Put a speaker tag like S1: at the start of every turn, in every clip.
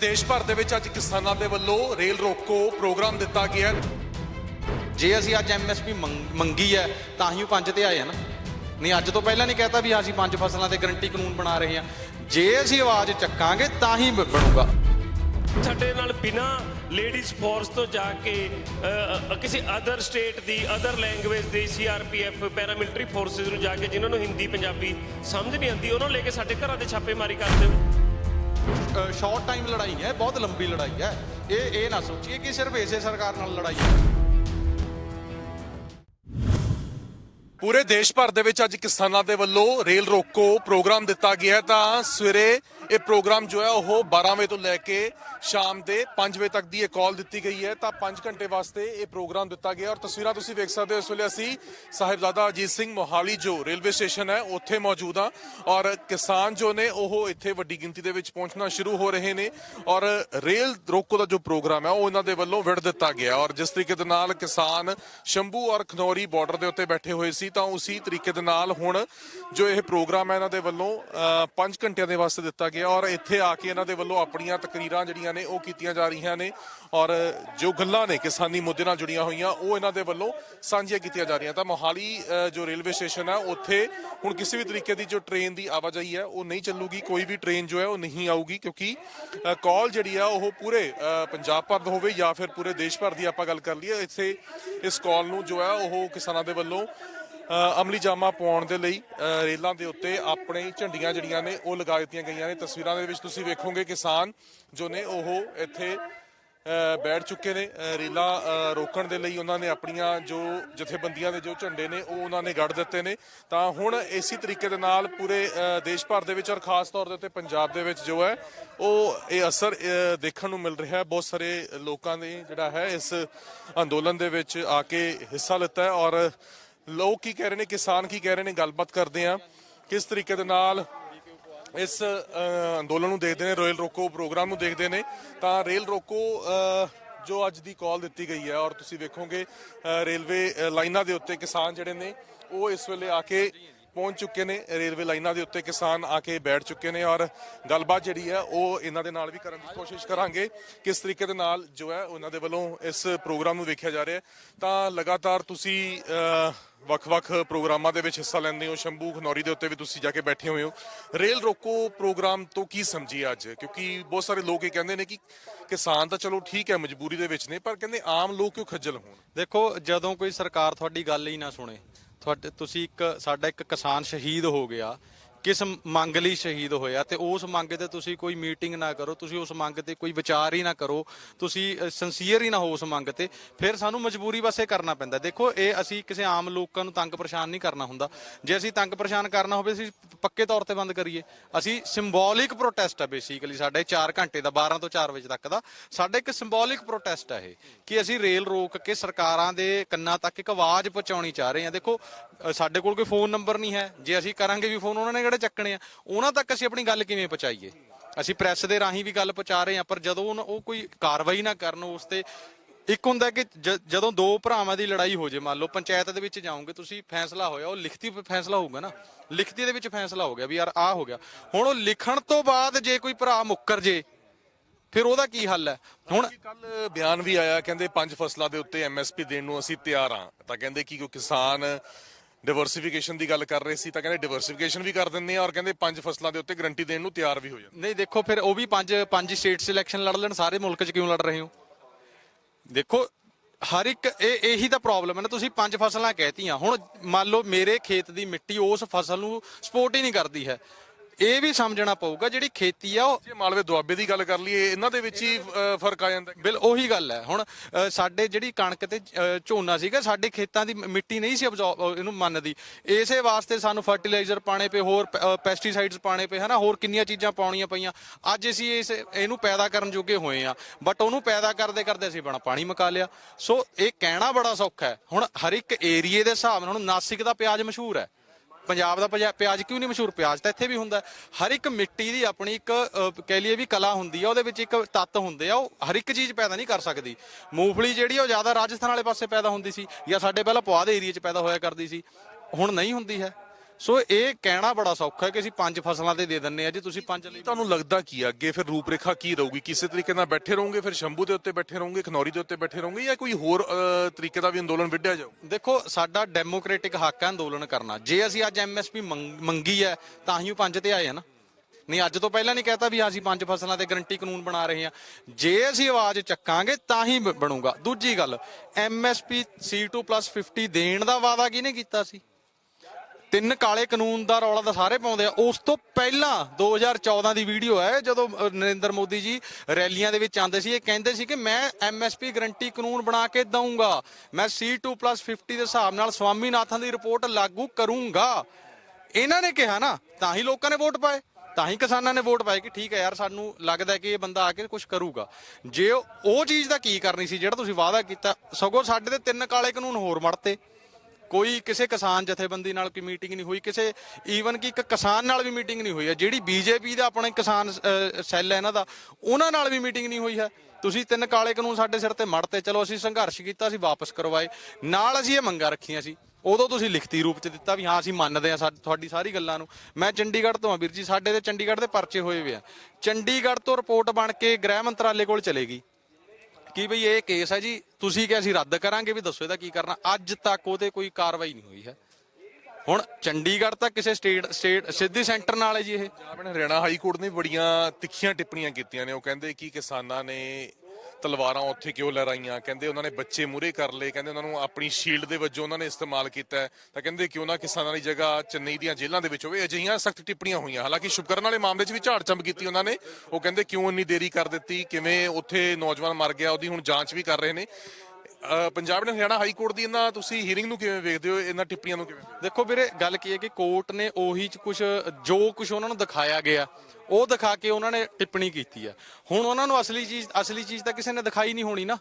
S1: ਦੇਸ਼ ਭਰ ਦੇ ਵਿੱਚ ਅੱਜ ਕਿਸਾਨਾਂ ਦੇ ਵੱਲੋਂ ਰੇਲ ਰੋਕੋ ਪ੍ਰੋਗਰਾਮ ਦਿੱਤਾ ਗਿਆ ਹੈ।
S2: ਜੇ ਅਸੀਂ ਅੱਜ ਐਮਐਸਪੀ ਮੰਗੀ ਹੈ ਤਾਂ ਹੀ ਉਹ ਪੰਜ ਤੇ ਆਏ ਆ ਨਾ। ਨਹੀਂ ਅੱਜ ਤੋਂ ਪਹਿਲਾਂ ਨਹੀਂ ਕਹਿਤਾ ਵੀ ਅਸੀਂ ਪੰਜ ਫਸਲਾਂ ਤੇ ਗਰੰਟੀ ਕਾਨੂੰਨ ਬਣਾ ਰਹੇ ਹਾਂ। ਜੇ ਅਸੀਂ ਆਵਾਜ਼ ਚੱਕਾਂਗੇ ਤਾਂ ਹੀ ਬ- ਬਣੂਗਾ।
S3: ਸਾਡੇ ਨਾਲ ਬਿਨਾ ਲੇਡੀਜ਼ ਫੋਰਸ ਤੋਂ ਜਾ ਕੇ ਅ, ਅ, ਕਿਸੇ ਅਦਰ ਸਟੇਟ ਦੀ ਅਦਰ ਲੈਂਗੁਏਜ ਦੀ ਸੀਆਰਪੀਐਫ ਪੈਰਾਮਿਲਟਰੀ ਫੋਰਸਸ ਨੂੰ ਜਾ ਕੇ ਜਿਨ੍ਹਾਂ ਨੂੰ ਹਿੰਦੀ ਪੰਜਾਬੀ ਸਮਝ ਨਹੀਂ ਆਉਂਦੀ ਉਹਨਾਂ ਨੂੰ ਲੈ ਕੇ ਸਾਡੇ ਘਰਾਂ ਦੇ ਛਾਪੇਮਾਰੀ ਕਰਦੇ ਹੋ।
S2: ਸ਼ਾਰਟ ਟਾਈਮ ਲੜਾਈ ਹੈ, ਬਹੁਤ ਲੰਬੀ ਲੜਾਈ ਹੈ। ਇਹ ਇਹ ਨਾ ਸੋਚੀਏ ਕਿ ਸਿਰਫ ਇਸੇ ਸਰਕਾਰ ਨਾਲ ਲੜਾਈ ਹੈ।
S1: ਪੂਰੇ ਦੇਸ਼ ਭਰ ਦੇ ਵਿੱਚ ਅੱਜ ਕਿਸਾਨਾਂ ਦੇ ਵੱਲੋਂ ਰੇਲ ਰੋਕੋ ਪ੍ਰੋਗਰਾਮ ਦਿੱਤਾ ਗਿਆ ਤਾਂ ਸਵੇਰੇ ਇਹ ਪ੍ਰੋਗਰਾਮ ਜੋ ਹੈ ਉਹ 12 ਵਜੇ ਤੋਂ ਲੈ ਕੇ ਸ਼ਾਮ ਦੇ 5 ਵਜੇ ਤੱਕ ਦੀ ਇਹ ਕਾਲ ਦਿੱਤੀ ਗਈ ਹੈ, ਤਾਂ 5 ਘੰਟੇ ਵਾਸਤੇ ਇਹ ਪ੍ਰੋਗਰਾਮ ਦਿੱਤਾ ਗਿਆ। ਔਰ ਤਸਵੀਰਾਂ ਤੁਸੀਂ ਵੇਖ ਸਕਦੇ ਹੋ, ਇਸ ਵੇਲੇ ਅਸੀਂ ਸਾਹਿਬਜ਼ਾਦਾ ਅਜੀਤ ਸਿੰਘ ਮੋਹਾਲੀ ਜੋ ਰੇਲਵੇ ਸਟੇਸ਼ਨ ਹੈ, ਉੱਥੇ ਮੌਜੂਦ ਹਾਂ। ਔਰ ਕਿਸਾਨ ਜੋ ਨੇ, ਉਹ ਇੱਥੇ ਵੱਡੀ ਗਿਣਤੀ ਦੇ ਵਿੱਚ ਪਹੁੰਚਣਾ ਸ਼ੁਰੂ ਹੋ ਰਹੇ ਨੇ। ਔਰ ਰੇਲ ਰੋਕੋ ਦਾ ਜੋ ਪ੍ਰੋਗਰਾਮ ਹੈ, ਉਹ ਇਹਨਾਂ ਦੇ ਵੱਲੋਂ ਵਿੜ ਦਿੱਤਾ ਗਿਆ। ਔਰ ਜਿਸ ਤਰੀਕੇ ਦੇ ਨਾਲ ਕਿਸਾਨ ਸ਼ੰਭੂ ਔਰ ਖਨੌਰੀ ਬਾਰਡਰ ਦੇ ਉੱਤੇ ਬੈਠੇ ਹੋਏ ਸੀ, ਤਾਂ ਉਸੇ ਤਰੀਕੇ ਦੇ ਨਾਲ ਹੁਣ ਜੋ ਇਹ ਪ੍ਰੋਗਰਾਮ ਹੈ, ਇਹਨਾਂ ਦੇ ਵੱਲੋਂ 5 ਘੰਟਿਆਂ ਦੇ ਵਾਸਤੇ ਦਿੱਤਾ ਗਿਆ। ਔਰ ਇੱਥੇ ਆ ਕੇ ਇਹਨਾਂ ਦੇ ਵੱਲੋਂ ਆਪਣੀਆਂ ਤਕਰੀਰਾਂ ਜਿਹੜੀਆਂ ਨੇ ਉਹ ਕੀਤੀਆਂ ਜਾ ਰਹੀਆਂ ਨੇ ਔਰ ਜੋ ਗੱਲਾਂ ਨੇ ਕਿਸਾਨੀ ਮੁੱਦੇ ਨਾਲ ਜੁੜੀਆਂ ਹੋਈਆਂ ਉਹ ਇਹਨਾਂ ਦੇ ਵੱਲੋਂ ਸਾਂਝੀਆਂ ਕੀਤੀਆਂ ਜਾ ਰਹੀਆਂ। ਤਾਂ ਮੋਹਾਲੀ ਜੋ ਰੇਲਵੇ ਸਟੇਸ਼ਨ ਹੈ ਉੱਥੇ ਹੁਣ ਕਿਸੇ ਵੀ ਤਰੀਕੇ ਦੀ ਜੋ ਟ੍ਰੇਨ ਦੀ ਆਵਾਜਾਈ ਹੈ ਉਹ ਨਹੀਂ ਚੱਲੂਗੀ। ਕੋਈ ਵੀ ਟ੍ਰੇਨ ਜੋ ਹੈ ਉਹ ਨਹੀਂ ਆਊਗੀ ਕਿਉਂਕਿ ਕਾਲ ਜਿਹੜੀ ਆ ਉਹ ਪੂਰੇ ਅ, ਪੰਜਾਬ ਭਰ ਦਾ ਹੋਵੇ ਜਾਂ ਫਿਰ ਪੂਰੇ ਦੇਸ਼ ਭਰ ਦੀ ਆਪਾਂ ਗੱਲ ਕਰ ਲਈਏ ਇੱਥੇ ਇਸ ਕਾਲ ਨੂੰ ਜੋ ਹੈ ਉਹ ਕਿਸਾਨਾਂ ਦੇ ਵੱਲੋਂ ਅਮਲੀ ਜਾਮਾ ਪਾਉਣ ਦੇ ਲਈ ਰੇਲਾਂ ਦੇ ਉੱਤੇ ਆਪਣੇ ਝੰਡੀਆਂ ਜਿਹੜੀਆਂ ਨੇ ਉਹ ਲਗਾ ਦਿੱਤੀਆਂ ਗਈਆਂ ਨੇ। ਤਸਵੀਰਾਂ ਦੇ ਵਿੱਚ ਤੁਸੀਂ ਵੇਖੋਗੇ ਕਿਸਾਨ ਜੋ ਨੇ ਉਹ ਇੱਥੇ ਬੈਠ ਚੁੱਕੇ ਨੇ। ਅ, ਰੇਲਾਂ ਰੋਕਣ ਦੇ ਲਈ ਉਹਨਾਂ ਨੇ ਆਪਣੀਆਂ ਜੋ ਜਥੇਬੰਦੀਆਂ ਦੇ ਜੋ ਝੰਡੇ ਨੇ ਉਹ ਉਹਨਾਂ ਨੇ ਗੜ ਦਿੱਤੇ ਨੇ। ਤਾਂ ਹੁਣ ਇਸੇ ਤਰੀਕੇ ਦੇ ਨਾਲ ਪੂਰੇ ਦੇਸ਼ ਭਰ ਦੇ ਵਿੱਚ ਔਰ ਖਾਸ ਤੌਰ ਦੇ ਉੱਤੇ ਪੰਜਾਬ ਦੇ ਵਿੱਚ ਜੋ ਹੈ ਉਹ ਇਹ ਅਸਰ ਦੇਖਣ ਨੂੰ ਮਿਲ ਰਿਹਾ ਹੈ। ਬਹੁਤ ਸਾਰੇ ਲੋਕਾਂ ਨੇ ਜਿਹੜਾ ਹੈ ਇਸ ਅੰਦੋਲਨ ਦੇ ਵਿੱਚ ਆ ਕੇ ਹਿੱਸਾ ਲਿੱਤਾ ਹੈ ਔਰ ਲੋਕ ਕੀ ਕਹਿ ਰਹੇ ਨੇ, ਕਿਸਾਨ ਕੀ ਕਹਿ ਰਹੇ ਨੇ, ਗੱਲਬਾਤ ਕਰਦੇ ਆ ਕਿਸ ਤਰੀਕੇ ਦੇ ਨਾਲ ਇਸ ਅੰਦੋਲਨ ਨੂੰ ਦੇਖਦੇ ਨੇ, ਰੇਲ ਰੋਕੋ ਪ੍ਰੋਗਰਾਮ ਨੂੰ ਦੇਖਦੇ ਨੇ, ਤਾਂ ਰੇਲ ਰੋਕੋ ਜੋ ਅੱਜ ਦੀ ਕਾਲ ਦਿੱਤੀ ਗਈ ਹੈ, ਔਰ ਤੁਸੀਂ ਵੇਖੋਗੇ ਰੇਲਵੇ ਲਾਈਨਾਂ ਦੇ ਉੱਤੇ ਕਿਸਾਨ ਜਿਹੜੇ ਨੇ, ਉਹ ਇਸ ਵੇਲੇ ਆ ਕੇ ਪਹੁੰਚ ਚੁੱਕੇ ਨੇ ਰੇਲਵੇ ਲਾਈਨਾਂ ਦੇ ਉੱਤੇ ਕਿਸਾਨ ਆ ਕੇ ਬੈਠ ਚੁੱਕੇ ਨੇ ਔਰ ਗੱਲਬਾਤ ਜਿਹੜੀ ਹੈ ਉਹ ਇਹਨਾਂ ਦੇ ਨਾਲ ਵੀ ਕਰਨ ਦੀ ਕੋਸ਼ਿਸ਼ ਕਰਾਂਗੇ ਕਿਸ ਤਰੀਕੇ ਦੇ ਨਾਲ ਜੋ ਹੈ ਉਹਨਾਂ ਦੇ ਵੱਲੋਂ ਇਸ ਪ੍ਰੋਗਰਾਮ ਨੂੰ ਵੇਖਿਆ ਜਾ ਰਿਹਾ ਹੈ। ਤਾਂ ਲਗਾਤਾਰ ਤੁਸੀਂ ਵੱਖ-ਵੱਖ ਪ੍ਰੋਗਰਾਮਾਂ ਦੇ ਵਿੱਚ ਹਿੱਸਾ ਲੈਂਦੇ ਹੋ, ਸ਼ੰਭੂ, ਖਨੌਰੀ ਦੇ ਉੱਤੇ ਵੀ ਤੁਸੀਂ ਜਾ ਕੇ ਬੈਠੇ ਹੋਏ ਹੋ। ਰੇਲ ਰੋਕੋ ਪ੍ਰੋਗਰਾਮ ਤੋਂ ਕੀ ਸਮਝੀ ਅੱਜ? ਕਿਉਂਕਿ ਬਹੁਤ ਸਾਰੇ ਲੋਕ ਇਹ ਕਹਿੰਦੇ ਨੇ ਕਿ ਕਿਸਾਨ ਤਾਂ ਚਲੋ ਠੀਕ ਹੈ, ਮਜਬੂਰੀ ਦੇ ਵਿੱਚ ਨੇ, ਪਰ ਕਹਿੰਦੇ ਆਮ ਲੋਕ ਕਿਉਂ ਖੱਜਲ ਹੋਣ?
S2: ਦੇਖੋ, ਜਦੋਂ ਕੋਈ ਸਰਕਾਰ ਤੁਹਾਡੀ ਗੱਲ ਹੀ ਨਾ ਸੁਣੇ ਤੁਹਾਡੇ ਤੁਸੀਂ ਇੱਕ ਸਾਡਾ ਇੱਕ ਕਿਸਾਨ ਸ਼ਹੀਦ ਹੋ ਗਿਆ। ਕਿਸ ਮੰਗ ਲਈ ਸ਼ਹੀਦ ਹੋਇਆ ਤੇ ਉਸ ਮੰਗ ਤੇ ਤੁਸੀਂ ਕੋਈ ਮੀਟਿੰਗ ਨਾ ਕਰੋ, ਤੁਸੀਂ ਉਸ ਮੰਗ ਤੇ ਕੋਈ ਵਿਚਾਰ ਹੀ ਨਾ ਕਰੋ, ਤੁਸੀਂ ਸਿੰਸੀਅਰ ਹੀ ਨਾ ਹੋ ਉਸ ਮੰਗ ਤੇ, ਫਿਰ ਸਾਨੂੰ ਮਜਬੂਰੀ ਵਾਸਤੇ ਕਰਨਾ ਪੈਂਦਾ। ਦੇਖੋ, ਇਹ ਅਸੀਂ ਕਿਸੇ ਆਮ ਲੋਕਾਂ ਨੂੰ ਤੰਗ ਪਰੇਸ਼ਾਨ ਨਹੀਂ ਕਰਨਾ ਹੁੰਦਾ। ਜੇ ਅਸੀਂ ਤੰਗ ਪਰੇਸ਼ਾਨ ਕਰਨਾ ਹੋਵੇ, ਅਸੀਂ ਪੱਕੇ ਤੌਰ ਤੇ ਬੰਦ ਕਰੀਏ। ਅਸੀਂ ਸਿੰਬੋਲਿਕ ਪ੍ਰੋਟੈਸਟ ਆ ਬੇਸਿਕਲੀ ਸਾਡੇ ਇਹ 4 ਘੰਟੇ ਦਾ 12 ਤੋਂ 4 ਵਜੇ ਤੱਕ ਦਾ। ਸਾਡਾ ਇੱਕ ਸਿੰਬੋਲਿਕ ਪ੍ਰੋਟੈਸਟ ਹੈ ਇਹ, ਕਿ ਅਸੀਂ ਰੇਲ ਰੋਕ ਕੇ ਸਰਕਾਰਾਂ ਦੇ ਕੰਨਾਂ ਤੱਕ ਇੱਕ ਆਵਾਜ਼ ਪਹੁੰਚਾਉਣੀ ਚਾਹ ਰਹੇ ਹਾਂ। ਦੇਖੋ ਸਾਡੇ ਕੋਲ ਕੋਈ ਫੋਨ ਨੰਬਰ ਨਹੀਂ ਹੈ। ਜੇ ਅਸੀਂ ਕਰਾਂਗੇ ਵੀ ਫੋਨ ਉਹਨਾਂ ਨੇ ਕਿਹੜੇ ਚੱਕਣੇ ਆ? ਉਹਨਾਂ ਤੱਕ ਅਸੀਂ ਆਪਣੀ ਗੱਲ ਕਿਵੇਂ ਪਹੁੰਚਾਈਏ? ਅਸੀਂ ਪ੍ਰੈਸ ਦੇ ਰਾਹੀਂ ਵੀ ਗੱਲ ਪਹੁੰਚਾ ਰਹੇ ਹਾਂ, ਪਰ ਜਦੋਂ ਉਹ ਕੋਈ ਕਾਰਵਾਈ ਨਾ ਕਰਨ, ਉਸ ਤੇ ਇੱਕ ਹੁੰਦਾ ਕਿ ਜਦੋਂ ਦੋ ਭਰਾਵਾਂ ਦੀ ਲੜਾਈ ਹੋ ਜੇ, ਮੰਨ ਲਓ ਪੰਚਾਇਤ ਦੇ ਵਿੱਚ ਜਾਓਗੇ, ਤੁਸੀਂ ਫੈਸਲਾ ਹੋਇਆ, ਉਹ ਲਿਖਤੀ ਫੈਸਲਾ ਹੋਊਗਾ ਨਾ? ਲਿਖਤੀ ਦੇ ਵਿੱਚ ਫੈਸਲਾ ਹੋ ਗਿਆ ਵੀ ਯਾਰ ਆਹ ਹੋ ਗਿਆ। ਹੁਣ ਉਹ ਲਿਖਣ ਤੋਂ ਬਾਅਦ ਜੇ ਕੋਈ ਭਰਾ ਮੁੱਕਰ ਜੇ, ਫਿਰ ਉਹਦਾ ਕੀ ਹੱਲ ਹੈ? ਹੁਣ
S1: ਕੱਲ ਬਿਆਨ ਵੀ ਆਇਆ, ਕਹਿੰਦੇ ਪੰਜ ਫਸਲਾਂ ਦੇ ਉੱਤੇ ਐਮਐਸਪੀ ਦੇਣ ਨੂੰ ਅਸੀਂ ਤਿਆਰ ਹਾਂ। ਤਾਂ ਕਹਿੰਦੇ ਕਿ ਕੋਈ ਕਿਸਾਨ ਡਿਵਰਸਿਫਿਕੇਸ਼ਨ ਦੀ ਗੱਲ ਕਰ ਰਹੇ ਸੀ, ਤਾਂ ਕਹਿੰਦੇ ਡਿਵਰਸਿਫਿਕੇਸ਼ਨ ਵੀ ਕਰ ਦਿੰਦੇ ਆ ਔਰ ਕਹਿੰਦੇ ਪੰਜ ਫਸਲਾਂ ਦੇ ਉੱਤੇ ਗਰੰਟੀ ਦੇਣ ਨੂੰ ਤਿਆਰ ਵੀ ਹੋ ਜਾਂਦੇ
S2: ਨਹੀਂ, ਦੇਖੋ ਫਿਰ ਉਹ ਵੀ ਪੰਜ ਪੰਜ ਸਟੇਟ ਸਿਲੈਕਸ਼ਨ ਲੜ ਲੈਣ, ਸਾਰੇ ਮੁਲਕ 'ਚ ਕਿਉਂ ਲੜ ਰਹੇ ਹੋ? ਦੇਖੋ, ਹਰ ਇੱਕ, ਇਹ, ਇਹੀ ਤਾਂ ਪ੍ਰੋਬਲਮ ਹੈ ਨਾ, ਤੁਸੀਂ ਪੰਜ ਫਸਲਾਂ ਕਹਿਤੀਆਂ। ਹੁਣ ਮੰਨ ਲਓ ਮੇਰੇ ਖੇਤ ਦੀ ਮਿੱਟੀ ਉਸ ਫਸਲ ਨੂੰ ਸਪੋਰਟ ਹੀ ਨਹੀਂ ਕਰਦੀ ਹੈ। ਇਹ ਵੀ ਸਮਝਣਾ ਪਊਗਾ ਜਿਹੜੀ ਖੇਤੀ ਆ ਉਹ
S1: ਜੇ ਮਾਲਵੇ ਦੁਆਬੇ ਦੀ ਗੱਲ ਕਰ ਲਈਏ ਇਹਨਾਂ ਦੇ ਵਿੱਚ ਹੀ ਫ਼ਰਕ ਆ ਜਾਂਦਾ
S2: ਬਿਲ ਉਹੀ ਗੱਲ ਹੈ। ਹੁਣ ਸਾਡੇ ਜਿਹੜੀ ਕਣਕ ਤੇ ਝੋਨਾ ਸੀਗਾ ਸਾਡੇ ਖੇਤਾਂ ਦੀ ਮਿੱਟੀ ਨਹੀਂ ਸੀ absorb- ਅ, ਇਹਨੂੰ ਮੰਨਦੀ। ਇਸੇ ਵਾਸਤੇ ਸਾਨੂੰ ਫਰਟੀਲਾਈਜ਼ਰ ਪਾਣੇ ਪਏ ਹੋਰ ਪੈਸਟੀਸਾਈਡਸ ਪਾਣੇ ਪਏ ਹਨਾ? ਹੋਰ ਕਿੰਨੀਆਂ ਚੀਜ਼ਾਂ ਪਾਉਣੀਆਂ ਪਈਆਂ। ਅੱਜ ਅਸੀਂ ਇਸ ਇਹਨੂੰ ਪੈਦਾ ਕਰਨ ਜੋਗੇ ਹੋਏ ਆ ਬਟ ਉਹਨੂੰ ਪੈਦਾ ਕਰਦੇ ਕਰਦੇ ਅਸੀਂ ਬਣਾ ਪਾਣੀ ਮੁਕਾ ਲਿਆ। ਸੋ ਇਹ ਕਹਿਣਾ ਬੜਾ ਸੌਖਾ ਹੈ। ਹੁਣ ਹਰ ਇੱਕ ਏਰੀਏ ਦੇ ਹਿਸਾਬ ਨਾਲ ਹੁਣ ਨਾਸਿਕ ਦਾ ਪਿਆਜ਼ ਮਸ਼ਹੂਰ ਹੈ। ਪੰਜਾਬ ਦਾ ਪਿਆ- ਪਿਆਜ਼ ਕਿਉਂ ਨਹੀਂ ਮਸ਼ਹੂਰ? ਪਿਆਜ਼ ਤਾਂ ਇੱਥੇ ਵੀ ਹੁੰਦਾ। ਹਰ ਇੱਕ ਮਿੱਟੀ ਦੀ ਆਪਣੀ ਇੱਕ ਕਹਿ ਲਈਏ ਵੀ ਕਲਾ ਹੁੰਦੀ ਆ, ਉਹਦੇ ਵਿੱਚ ਇੱਕ ਤੱਤ ਹੁੰਦੇ ਆ, ਉਹ ਹਰ ਇੱਕ ਚੀਜ਼ ਪੈਦਾ ਨਹੀਂ ਕਰ ਸਕਦੀ। ਮੂੰਗਫਲੀ ਜਿਹੜੀ ਉਹ ਜ਼ਿਆਦਾ ਰਾਜਸਥਾਨ ਵਾਲੇ ਪਾਸੇ ਪੈਦਾ ਹੁੰਦੀ ਸੀ ਜਾਂ ਸਾਡੇ ਪਹਿਲਾਂ ਪੁਆਧ ਏਰੀਆ 'ਚ ਪੈਦਾ ਹੋਇਆ ਕਰਦੀ ਸੀ। ਹੁਣ ਨਹੀਂ ਹੁੰਦੀ ਹੈ। ਸੋ ਇਹ ਕਹਿਣਾ ਬੜਾ ਸੌਖਾ ਹੈ ਕਿ ਅਸੀਂ ਪੰਜ ਫਸਲਾਂ ਤੇ ਦੇ ਦਿੰਨੇ ਆ ਜੀ ਤੁਸੀਂ ਪੰਜ ਲਈ
S1: ਤੁਹਾਨੂੰ ਲੱਗਦਾ ਕੀ ਆ ਅੱਗੇ? ਫਿਰ ਰੂਪਰੇਖਾ ਕੀ ਰਹੂਗੀ? ਕਿਸੇ ਤਰੀਕੇ ਨਾਲ ਬੈਠੇ ਰਹੋਗੇ ਫਿਰ ਸ਼ੰਭੂ ਦੇ ਉੱਤੇ ਬੈਠੇ ਰਹੋਗੇ ਖਨੌਰੀ ਦੇ ਉੱਤੇ ਬੈਠੇ ਰਹੋਗੇ ਜਾਂ ਕੋਈ ਹੋਰ ਤਰੀਕੇ ਦਾ ਵੀ ਅੰਦੋਲਨ ਵਿੱਢਿਆ ਜਾਊ?
S2: ਦੇਖੋ ਸਾਡਾ ਡੈਮੋਕ੍ਰੈਟਿਕ ਹੱਕ ਹੈ ਅੰਦੋਲਨ ਕਰਨਾ। ਜੇ ਅਸੀਂ ਅੱਜ ਐਮਐਸਪੀ ਮੰਗੀ ਹੈ ਤਾਂ ਹੀ ਉਹ ਪੰਜ ਤੇ ਆਏ ਆ ਨਾ। ਨਹੀਂ ਅੱਜ ਤੋਂ ਪਹਿਲਾਂ ਨਹੀਂ ਕਹਤਾ ਵੀ ਅਸੀਂ ਪੰਜ ਫਸਲਾਂ ਤੇ ਗਰੰਟੀ ਕਾਨੂੰਨ ਬਣਾ ਰਹੇ ਹਾਂ। ਜੇ ਅਸੀਂ ਆਵਾਜ਼ ਚੱਕਾਂਗੇ ਤਾਂ ਹੀ ਬਣੂਗਾ। ਦੂਜੀ ਗੱਲ ਐਮਐਸਪੀ C2+50 ਦੇਣ ਦਾ ਵਾਅਦਾ ਕਿਹਨੇ ਕੀਤਾ ਸੀ? ਤਿੰਨ ਕਾਲੇ ਕਾਨੂੰਨ ਦਾ ਰੌਲਾ ਤਾਂ ਸਾਰੇ ਪਾਉਂਦੇ ਆ। ਉਸ ਤੋਂ ਪਹਿਲਾਂ 2014 ਦੀ ਵੀਡੀਓ ਹੈ, ਜਦੋਂ ਨਰਿੰਦਰ ਮੋਦੀ ਜੀ ਰੈਲੀਆਂ ਦੇ ਵਿੱਚ ਆਉਂਦੇ ਸੀ, ਇਹ ਕਹਿੰਦੇ ਸੀ ਕਿ ਮੈਂ ਐਮਐਸਪੀ ਗਰੰਟੀ ਕਾਨੂੰਨ ਬਣਾ ਕੇ ਦਊਂਗਾ। ਮੈਂ C2+50 ਦੇ ਹਿਸਾਬ ਨਾਲ ਸਵਾਮੀਨਾਥਨ ਦੀ ਰਿਪੋਰਟ ਲਾਗੂ ਕਰੂੰਗਾ। ਇਹਨਾਂ ਨੇ ਕਿਹਾ ਨਾ, ਤਾਂ ਹੀ ਲੋਕਾਂ ਨੇ ਵੋਟ ਪਾਏ, ਤਾਂ ਹੀ ਕਿਸਾਨਾਂ ਨੇ ਵੋਟ ਪਾਏ ਕਿ ਠੀਕ ਹੈ ਯਾਰ, ਸਾਨੂੰ ਲੱਗਦਾ ਕਿ ਇਹ ਬੰਦਾ ਆ ਕੇ ਕੁਝ ਕਰੂਗਾ। ਜੇ ਉਹ ਉਹ ਚੀਜ਼ ਦਾ ਕੀ ਕਰਨੀ ਸੀ, ਜਿਹੜਾ ਤੁਸੀਂ ਵਾਅਦਾ ਕੀਤਾ, ਸਗੋਂ ਸਾਡੇ ਤੇ ਤਿੰਨ ਕਾਲੇ ਕਾਨੂੰਨ ਹੋਰ ਮੜਤੇ। ਕੋਈ ਕਿਸੇ ਕਿਸਾਨ ਜਥੇਬੰਦੀ ਨਾਲ ਕੋਈ ਮੀਟਿੰਗ ਨਹੀਂ ਹੋਈ, ਕਿਸੇ ਈਵਨ ਕਿ ਇੱਕ ਕਿਸਾਨ ਨਾਲ ਵੀ ਮੀਟਿੰਗ ਨਹੀਂ ਹੋਈ ਹੈ। ਜਿਹੜੀ ਬੀਜੇਪੀ ਦਾ ਆਪਣੇ ਕਿਸਾਨ ਸੈੱਲ ਹੈ ਇਹਨਾਂ ਦਾ, ਉਹਨਾਂ ਨਾਲ ਵੀ ਮੀਟਿੰਗ ਨਹੀਂ ਹੋਈ ਹੈ। ਤੁਸੀਂ ਤਿੰਨ ਕਾਲੇ ਕਾਨੂੰਨ ਸਾਡੇ ਸਿਰ ਤੇ ਮੜਤੇ, ਚਲੋ ਅਸੀਂ ਸੰਘਰਸ਼ ਕੀਤਾ ਸੀ ਵਾਪਸ ਕਰਵਾਏ। ਨਾਲ ਅਸੀਂ ਇਹ ਮੰਗਾਂ ਰੱਖੀਆਂ ਸੀ। ਉਦੋਂ ਤੁਸੀਂ ਲਿਖਤੀ ਰੂਪ ਚ ਦਿੱਤਾ ਵੀ ਹਾਂ, ਅਸੀਂ ਮੰਨਦੇ ਹਾਂ ਸਾ- ਤੁਹਾਡੀ ਸਾਰੀ ਗੱਲਾਂ ਨੂੰ। ਮੈਂ ਚੰਡੀਗੜ੍ਹ ਤੋਂ ਆ ਵੀਰ ਜੀ, ਸਾਡੇ ਤੇ ਚੰਡੀਗੜ੍ਹ ਦੇ ਪਰਚੇ ਹੋਏ ਹੋਏ ਆ। ਚੰਡੀਗੜ੍ਹ ਤੋਂ ਰਿਪੋਰਟ ਬਣ ਕੇ ਗ੍ਰਹਿ ਮੰਤਰਾਲੇ ਕੋਲ ਚਲੇਗੀ ਕਿ ਬਈ ਇਹ ਕੇਸ ਹੈ ਜੀ, ਤੁਸੀਂ ਕਿਹਾ ਅਸੀਂ ਰੱਦ ਕਰਾਂਗੇ, ਵੀ ਦੱਸੋ ਇਹਦਾ ਕੀ ਕਰਨਾ। ਅੱਜ ਤੱਕ ਉਹਦੇ ਕੋਈ ਕਾਰਵਾਈ ਨਹੀਂ ਹੋਈ ਹੈ। ਹੁਣ ਚੰਡੀਗੜ੍ਹ ਤਾਂ ਕਿਸੇ ਸਟੇਟ ਸਟੇਟ ਸਿੱਧੀ ਸੈਂਟਰ ਨਾਲ ਹੈ ਜੀ ਇਹ।
S1: ਆਪਣੇ ਹਰਿਆਣਾ ਹਾਈ ਕੋਰਟ ਨੇ ਬੜੀਆਂ ਤਿੱਖੀਆਂ ਟਿੱਪਣੀਆਂ ਕੀਤੀਆਂ ਨੇ। ਉਹ ਕਹਿੰਦੇ ਕਿ ਕਿਸਾਨਾਂ ਨੇ ਤਲਵਾਰਾਂ ਉੱਥੇ ਕਿਉਂ ਲਹਿਰਾਈਆਂ? ਕਹਿੰਦੇ ਉਹਨਾਂ ਨੇ ਬੱਚੇ ਮੂਰੇ ਕਰ ਲਏ, ਕਹਿੰਦੇ ਉਹਨਾਂ ਨੂੰ ਆਪਣੀ ਸ਼ੀਲਡ ਦੇ ਵਜੋਂ ਉਹਨਾਂ ਨੇ ਇਸਤੇਮਾਲ ਕੀਤਾ ਤਾਂ ਕਹਿੰਦੇ ਕਿਉਂ ਨਾ ਕਿਸਾਨਾਂ ਦੀ ਜਗ੍ਹਾ ਚੇਨਈ ਦੀਆਂ ਜੇਲ੍ਹਾਂ ਦੇ ਵਿੱਚ ਹੋਵੇ, ਅਜਿਹੀਆਂ ਸਖਤ ਟਿੱਪਣੀਆਂ ਹੋਈਆਂ। ਹਾਲਾਂਕਿ ਸ਼ੁਕਰਨ ਵਾਲੇ ਮਾਮਲੇ 'ਚ ਵੀ ਝਾੜ ਚੰਬ ਕੀਤੀ ਉਹਨਾਂ ਨੇ। ਉਹ ਕਹਿੰਦੇ ਕਿਉਂ ਇੰਨੀ ਦੇਰੀ ਕਰ ਦਿੱਤੀ? ਕਿਵੇਂ ਉੱਥੇ ਨੌਜਵਾਨ ਮਰ ਗਿਆ? ਉਹਦੀ ਹੁਣ ਜਾਂਚ ਵੀ ਕਰ ਰਹੇ ਨੇ। ਪੰਜਾਬ ਨੇ ਹਰਿਆਣਾ ਹਾਈ ਕੋਰਟ ਦੀ ਇਹਨਾਂ ਤੁਸੀਂ ਹੀਅਰਿੰਗ ਨੂੰ ਕਿਵੇਂ ਵੇਖਦੇ ਹੋ? ਇਹਨਾਂ ਟਿੱਪਣੀਆਂ ਨੂੰ ਕਿਵੇਂ
S2: ਦੇਖੋ ਵੀਰੇ ਗੱਲ ਕੀ ਹੈ ਕਿ ਕੋਰਟ ਨੇ ਉਹੀ ਚ ਕੁਝ ਜੋ ਕੁਝ ਉਹਨਾਂ ਨੂੰ ਦਿਖਾਇਆ ਗਿਆ ਉਹ ਦਿਖਾ ਕੇ ਉਹਨਾਂ ਨੇ ਟਿੱਪਣੀ ਕੀਤੀ ਹੈ। ਹੁਣ ਉਹਨਾਂ ਨੂੰ ਅਸਲੀ ਚੀਜ਼ ਅਸਲੀ ਚੀਜ਼ ਤਾਂ ਕਿਸੇ ਨੇ ਦਿਖਾਈ ਨਹੀਂ ਹੋਣੀ ਨਾ।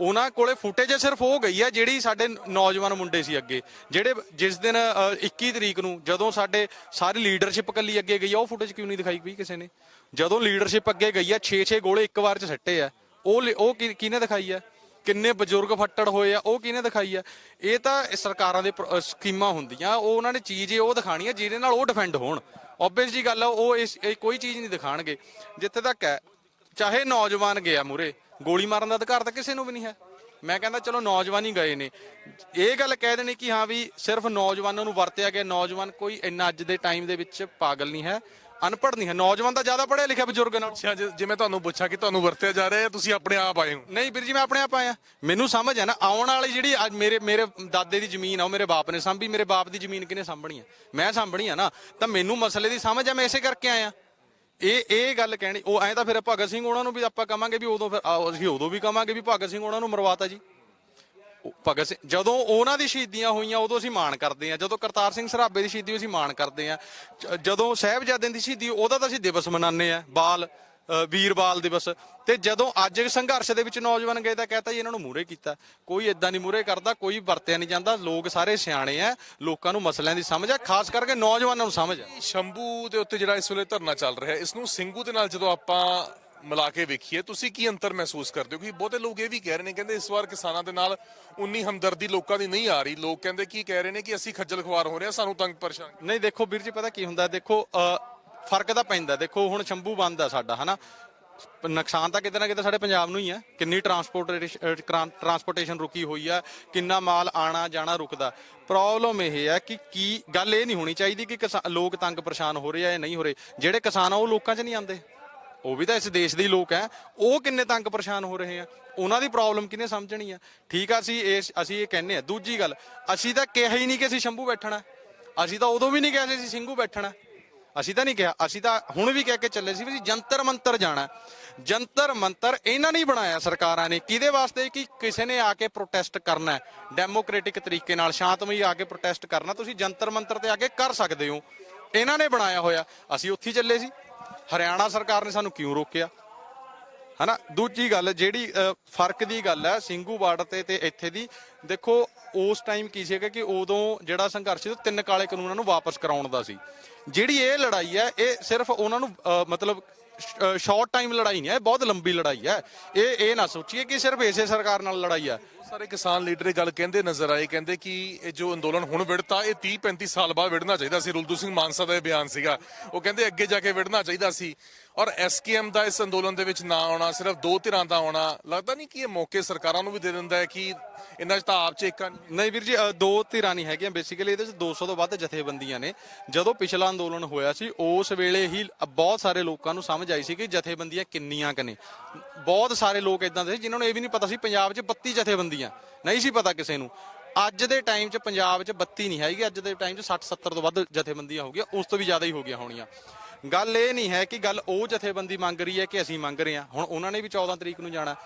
S2: ਉਹਨਾਂ ਕੋਲੇ ਫੁਟੇਜ ਸਿਰਫ ਉਹ ਗਈ ਹੈ ਜਿਹੜੀ ਸਾਡੇ ਨੌਜਵਾਨ ਮੁੰਡੇ ਸੀ ਅੱਗੇ ਜਿਹੜੇ ਜਿਸ ਦਿਨ ਅ, 21 ਤਰੀਕ ਨੂੰ ਜਦੋਂ ਸਾਡੇ ਸਾਰੀ ਲੀਡਰਸ਼ਿਪ ਕੱਲੀ ਅੱਗੇ ਗਈ ਆ ਉਹ ਫੁਟੇਜ ਕਿਉਂ ਨਹੀਂ ਦਿਖਾਈ ਪਈ ਕਿਸੇ ਨੇ? ਜਦੋਂ ਲੀਡਰਸ਼ਿਪ ਅੱਗੇ ਗਈ ਆ 6-6 ਗੋਲੇ ਇੱਕ ਵਾਰ ਚ ਸੱਟੇ ਆ ਉਹ ਲੀ- ਉਹ ਕਿਹਨੇ ਦਿਖਾਈ ਆ ਕਿੰਨੇ ਬਜ਼ੁਰਗ ਫੱਟੜ ਹੋਏ ਆ, ਉਹ ਕਿਹਨੇ ਦਿਖਾਈ ਆ? ਇਹ ਤਾਂ ਸਰਕਾਰਾਂ ਦੇ ਪ੍ਰ- ਅਹ ਸਕੀਮਾਂ ਹੁੰਦੀਆਂ, ਉਹ ਉਹਨਾਂ ਨੇ ਚੀਜ਼ ਇਹ ਉਹ ਦਿਖਾਣੀ ਆ, ਜਿਹਦੇ ਨਾਲ ਉਹ ਡਿਫੈਂਡ ਹੋਣ। ਆਬਵੀਅਸ ਜੀ ਗੱਲ ਆ, ਉਹ ਇਸ, ਇਹ ਕੋਈ ਚੀਜ਼ ਨਹੀਂ ਦਿਖਾਣਗੇ। ਜਿੱਥੇ ਤੱਕ ਹੈ, ਚਾਹੇ ਨੌਜਵਾਨ ਗਿਆ ਮੂਰੇ ਗੋਲੀ ਮਾਰਨ ਦਾ ਅਧਿਕਾਰ ਤਾਂ ਕਿਸੇ ਨੂੰ ਵੀ ਨਹੀਂ ਹੈ। ਮੈਂ ਕਹਿੰਦਾ, ਚਲੋ ਨੌਜਵਾਨ ਹੀ ਗਏ ਨੇ। ਇਹ ਗੱਲ ਕਹਿ ਦੇਣੀ ਕਿ ਹਾਂ ਵੀ ਸਿਰਫ ਨੌਜਵਾਨਾਂ ਨੂੰ ਵਰਤਿਆ ਗਿਆ, ਨੌਜਵਾਨ ਕੋਈ ਇੰਨਾ ਅੱਜ ਦੇ ਟਾਈਮ ਦੇ ਵਿੱਚ ਪਾਗਲ ਨਹੀਂ ਹੈ। ਅਨਪੜ੍ਹ ਨਹੀਂ ਹੈ ਨੌਜਵਾਨ ਤਾਂ ਜ਼ਿਆਦਾ ਪੜ੍ਹਿਆ ਲਿਖਿਆ ਬਜ਼ੁਰਗ ਨਾਲ
S1: ਅੱਛਾ ਜੇ ਜੇ ਮੈਂ ਤੁਹਾਨੂੰ ਪੁੱਛਾਂ ਕਿ ਤੁਹਾਨੂੰ ਵਰਤਿਆ ਜਾ ਰਿਹਾ ਹੈ ਤੁਸੀਂ ਆਪਣੇ ਆਪ ਆਏ ਹੋ?
S2: ਨਹੀਂ ਵੀਰ ਜੀ ਮੈਂ ਆਪਣੇ ਆਪ ਆਇਆ। ਮੈਨੂੰ ਸਮਝ ਹੈ ਨਾ ਆਉਣ ਵਾਲੀ ਜਿਹੜੀ ਅੱਜ ਮੇਰੇ ਮੇਰੇ ਦਾਦੇ ਦੀ ਜ਼ਮੀਨ ਆ ਉਹ ਮੇਰੇ ਬਾਪ ਨੇ ਸਾਂਭੀ ਮੇਰੇ ਬਾਪ ਦੀ ਜ਼ਮੀਨ ਕਿਹਨੇ ਸਾਂਭਣੀ ਆ? ਮੈਂ ਸਾਂਭਣੀ ਆ ਨਾ ਤਾਂ ਮੈਨੂੰ ਮਸਲੇ ਦੀ ਸਮਝ ਆ ਮੈਂ ਇਸੇ ਕਰਕੇ ਆਇਆ। ਇਹ ਇਹ ਗੱਲ ਕਹਿਣੀ ਉਹ ਐਂ ਤਾਂ ਫਿਰ ਭਗਤ ਸਿੰਘ ਉਹਨਾਂ ਨੂੰ ਵੀ ਆਪਾਂ ਕਵਾਂਗੇ ਵੀ ਉਦੋਂ ਫਿਰ ਆਓ, ਅਸੀਂ ਉਦੋਂ ਵੀ ਕਵਾਂਗੇ ਵੀ ਭਗਤ ਸਿੰਘ ਉਹਨਾਂ ਨੂੰ ਮਰਵਾਤਾ ਜੀ। ਭਗਤ ਸਿੰਘ ਜਦੋਂ ਉਹਨਾਂ ਦੀ ਸ਼ਹੀਦੀਆਂ ਹੋਈਆਂ ਉਦੋਂ ਅਸੀਂ ਮਾਣ ਕਰਦੇ ਆ ਜਦੋਂ ਕਰਤਾਰ ਸਿੰਘ ਸਰਾਭੇ ਦੀ ਸ਼ਹੀਦੀ ਅਸੀਂ ਮਾਣ ਕਰਦੇ ਆ ਜਦੋਂ ਸਾਹਿਬਜ਼ਾਦਿਆਂ ਦੀ ਸ਼ਹੀਦੀ ਉਹਦਾ ਤਾਂ ਅਸੀਂ ਦਿਵਸ ਮਨਾਉਂਦੇ ਆ ਬਾਲ ਅ, ਦਿਵਸ। ਤੇ ਜਦੋਂ ਅੱਜ ਸੰਘਰਸ਼ ਦੇ ਵਿੱਚ ਨੌਜਵਾਨ ਗਏ ਤਾਂ ਕਹਤਾ ਜੀ ਇਹਨਾਂ ਨੂੰ ਮੂਰੇ ਕੀਤਾ। ਕੋਈ ਇਦਾਂ ਨਹੀਂ ਮੂਰੇ ਕਰਦਾ ਕੋਈ ਵਰਤਿਆ ਨਹੀਂ ਜਾਂਦਾ। ਲੋਕ ਸਾਰੇ ਸਿਆਣੇ ਆ ਲੋਕਾਂ ਨੂੰ ਮਸਲਿਆਂ ਦੀ ਸਮਝ ਆ ਖਾਸ ਕਰਕੇ ਨੌਜਵਾਨਾਂ ਨੂੰ ਸਮਝ ਆ।
S1: ਸ਼ੰਭੂ ਦੇ ਉੱਤੇ ਜਿਹੜਾ ਇਸ ਵੇਲੇ ਧਰਨਾ ਚੱਲ ਰਿਹਾ ਹੈ ਇਸ ਨੂੰ ਸਿੰਘੂ ਦੇ ਨਾਲ ਜਦੋਂ ਆਪਾਂ ਮਿਲਾ ਕੇ ਵੇਖੀਏ। ਤੁਸੀਂ ਕੀ ਅੰਤਰ ਮਹਿਸੂਸ ਕਰਦੇ ਹੋ? ਕਿ ਬਹੁਤੇ ਲੋਕ ਇਹ ਵੀ ਕਹਿ ਰਹੇ ਨੇ, ਕਹਿੰਦੇ ਇਸ ਵਾਰ ਕਿਸਾਨਾਂ ਦੇ ਨਾਲ ਉਨੀ ਹਮਦਰਦੀ ਲੋਕਾਂ ਦੀ ਨਹੀਂ ਆ ਰਹੀ। ਲੋਕ ਕਹਿੰਦੇ ਕੀ ਕਹਿ ਰਹੇ ਨੇ ਕਿ ਅਸੀਂ ਖੱਜਲ ਖੁਆਰ ਹੋ ਰਹੇ ਹਾਂ, ਸਾਨੂੰ ਤੰਗ ਪਰੇਸ਼ਾਨ
S2: ਨਹੀਂ, ਦੇਖੋ ਵੀਰ ਜੀ, ਪਤਾ ਕੀ ਹੁੰਦਾ? ਦੇਖੋ ਫ਼ਰਕ ਤਾਂ ਪੈਂਦਾ। ਦੇਖੋ, ਹੁਣ ਸ਼ੰਭੂ ਬੰਦ ਆ ਸਾਡਾ, ਹਨਾ? ਨੁਕਸਾਨ ਤਾਂ ਕਿਤੇ ਨਾ ਕਿਤੇ ਸਾਡੇ ਪੰਜਾਬ ਨੂੰ ਹੀ ਹੈ ਕਿੰਨੀ ਟਰਾਂਸਪੋਰਟੇਸ਼ਨ ਟਰਾਂਸਪੋਰਟੇਸ਼ਨ ਰੁਕੀ ਹੋਈ ਆ, ਕਿੰਨਾ ਮਾਲ ਆਣਾ ਜਾਣਾ ਰੁਕਦਾ। ਪ੍ਰੋਬਲਮ ਇਹ ਹੈ ਕਿ ਕੀ, ਗੱਲ ਇਹ ਨਹੀਂ ਹੋਣੀ ਚਾਹੀਦੀ ਕਿ ਕਿਸਾ- ਲੋਕ ਤੰਗ ਪਰੇਸ਼ਾਨ ਹੋ ਰਹੇ ਆ ਜਾਂ ਨਹੀਂ ਹੋ ਰਹੇ। ਜਿਹੜੇ ਕਿਸਾਨ ਆ, ਉਹ ਲੋਕਾਂ 'ਚ ਨਹੀਂ ਆਉਂਦੇ। ਉਹ ਵੀ ਤਾਂ ਇਸ ਦੇਸ਼ ਦੇ ਹੀ ਲੋਕ ਹੈ। ਉਹ ਕਿੰਨੇ ਤੰਗ ਪਰੇਸ਼ਾਨ ਹੋ ਰਹੇ ਆ? ਉਹਨਾਂ ਦੀ ਪ੍ਰੋਬਲਮ ਕਿਹਨੇ ਸਮਝਣੀ ਆ? ਠੀਕ ਆ, ਅਸੀਂ ਇਸ ਅਸੀਂ ਇਹ ਕਹਿੰਨੇ ਆ। ਦੂਜੀ ਗੱਲ, ਅਸੀਂ ਤਾਂ ਕਿਹਾ ਹੀ ਨਹੀਂ ਕਿ ਅਸੀਂ ਸ਼ੰਭੂ ਬੈਠਣਾ। ਅਸੀਂ ਤਾਂ ਉਦੋਂ ਵੀ ਨਹੀਂ ਕਿਹਾ ਸੀ ਅਸੀਂ ਸਿੰਘੂ ਬੈਠਣਾ। ਅਸੀਂ ਤਾਂ ਨਹੀਂ ਕਿਹਾ। ਅਸੀਂ ਤਾਂ ਹੁਣ ਵੀ ਕਹਿ ਕੇ ਚੱਲੇ ਸੀ ਵੀ ਅਸੀਂ ਜੰਤਰ ਮੰਤਰ ਜਾਣਾ। ਜੰਤਰ ਮੰਤਰ ਇਹਨਾਂ ਨੇ ਬਣਾਇਆ ਸਰਕਾਰਾਂ ਨੇ। ਕਿਹਦੇ ਵਾਸਤੇ? ਕਿ ਕਿਸੇ ਨੇ ਆ ਕੇ ਪ੍ਰੋਟੈਸਟ ਕਰਨਾ ਹੈ। ਡੈਮੋਕ੍ਰੈਟਿਕ ਤਰੀਕੇ ਨਾਲ ਸ਼ਾਂਤਮਈ ਆ ਕੇ ਪ੍ਰੋਟੈਸਟ ਕਰਨਾ। ਤੁਸੀਂ ਜੰਤਰ ਮੰਤਰ ਤੇ ਆ ਕੇ ਕਰ ਸਕਦੇ ਹੋ। ਇਹਨਾਂ ਨੇ ਬਣਾਇਆ ਹੋਇਆ। ਅਸੀਂ ਉੱਥੇ ਹੀ ਚੱਲੇ ਸੀ। ਹਰਿਆਣਾ ਸਰਕਾਰ ਨੇ ਸਾਨੂੰ ਕਿਉਂ ਰੋਕਿਆ? ਹਨਾ? ਦੂਜੀ ਗੱਲ ਜਿਹੜੀ ਅ, ਫ਼ਰਕ ਦੀ ਗੱਲ ਹੈ ਸਿੰਘੂ ਬਾਰਡਰ ਤੇ ਤੇ ਇੱਥੇ ਦੀ ਦੇਖੋ ਉਸ ਟਾਈਮ ਕੀ ਸੀਗਾ ਕਿ ਉਦੋਂ ਜਿਹੜਾ ਸੰਘਰਸ਼ ਸੀ ਉਹ ਤਿੰਨ ਕਾਲੇ ਕਾਨੂੰਨਾਂ ਨੂੰ ਵਾਪਸ ਕਰਾਉਣ ਦਾ ਸੀ। ਜਿਹੜੀ ਇਹ ਲੜਾਈ ਹੈ ਇਹ ਸਿਰਫ ਉਹਨਾਂ ਨੂੰ ਮਤਲਬ ਸ਼ਾਰਟ ਟਾਈਮ ਲੜਾਈ ਨਹੀਂ ਹੈ ਇਹ ਬਹੁਤ ਲੰਬੀ ਲੜਾਈ ਹੈ। ਇਹ ਇਹ ਨਾ ਸੋਚੀਏ ਕਿ ਸਿਰਫ ਇਸੇ ਸਰਕਾਰ ਨਾਲ ਲੜਾਈ ਹੈ।
S1: ਸਾਰੇ ਕਿਸਾਨ ਲੀਡਰ ਇਹ ਗੱਲ ਕਹਿੰਦੇ ਨਜ਼ਰ ਆਏ ਕਹਿੰਦੇ ਕਿ ਇਹ ਜੋ ਅੰਦੋਲਨ ਹੁਣ ਵਿੜਤਾ ਇਹ 30 35 ਸਾਲ ਬਾਅਦ ਵਿੜਨਾ ਚਾਹੀਦਾ ਸੀ। ਰੁਲਦੂ ਸਿੰਘ ਮਾਨਸਾ ਦਾ ਇਹ ਬਿਆਨ ਸੀਗਾ। ਉਹ ਕਹਿੰਦੇ ਅੱਗੇ ਜਾ ਕੇ ਵਿੜਨਾ ਚਾਹੀਦਾ ਸੀ। ਔਰ ਐਸਕੇਐਮ ਦਾ ਇਸ ਅੰਦੋਲਨ ਦੇ ਵਿੱਚ ਨਾ ਆਉਣਾ ਸਿਰਫ ਦੋ ਧਿਰਾਂ ਦਾ ਆਉਣਾ ਲੱਗਦਾ ਨਹੀਂ ਕਿ ਇਹ ਮੌਕੇ ਸਰਕਾਰਾਂ ਨੂੰ ਵੀ ਦੇ ਦਿੰਦਾ ਹੈ ਕਿ ਇਹਨਾਂ 'ਚ ਤਾਂ ਆਪ 'ਚ ਏਕਾ ਨਹੀਂ
S2: ਵੀਰ ਜੀ ਦੋ ਧਿਰਾਂ ਨਹੀਂ ਹੈਗੀਆਂ। ਬੇਸਿਕਲੀ ਇਹਦੇ ਵਿੱਚ 200 ਤੋਂ ਵੱਧ ਜਥੇਬੰਦੀਆਂ ਨੇ। ਜਦੋਂ ਪਿਛਲਾ ਅੰਦੋਲਨ ਹੋਇਆ ਸੀ, ਉਸ ਵੇਲੇ ਹੀ ਬਹੁਤ ਸਾਰੇ ਲੋਕਾਂ ਨੂੰ ਸਮਝ ਆਈ ਸੀ ਕਿ ਜਥੇਬੰਦੀਆਂ ਕਿੰਨੀਆਂ ਕ ਨੇ। ਬਹੁਤ ਸਾਰੇ ਲੋਕ ਇਦਾਂ ਦੇ ਸੀ ਜਿਨ੍ਹਾਂ ਨੂੰ ਇਹ ਵੀ ਨਹੀਂ ਪਤਾ ਸੀ ਪੰਜਾਬ 'ਚ 32 ਜਥੇਬੰਦੀਆਂ। ਨਹੀਂ ਸੀ ਪਤਾ ਕਿਸੇ ਨੂੰ। ਅੱਜ ਦੇ ਟਾਈਮ 'ਚ ਪੰਜਾਬ 'ਚ 32 ਨਹੀਂ ਹੈਗੀ, ਅੱਜ ਦੇ ਟਾਈਮ 'ਚ 60 70 ਤੋਂ ਵੱਧ ਜਥੇਬੰਦੀਆਂ ਹੋ ਗਈਆਂ, ਉਸ ਤੋਂ ਵੀ ਜ਼ਿਆਦਾ ਹੀ ਹੋ ਗਈਆਂ ਹੋਣੀਆਂ। ਗੱਲ ਇਹ ਨਹੀਂ ਹੈ ਕਿ ਗੱਲ ਉਹ ਜਥੇਬੰਦੀ ਮੰਗ ਰਹੀ ਹੈ ਕਿ ਅਸੀਂ ਮੰਗ ਰਹੇ ਹਾਂ। ਹੁਣ ਉਹਨਾਂ ਨੇ ਵੀ 14 ਤਰੀਕ ਨੂੰ ਜਾਣਾ।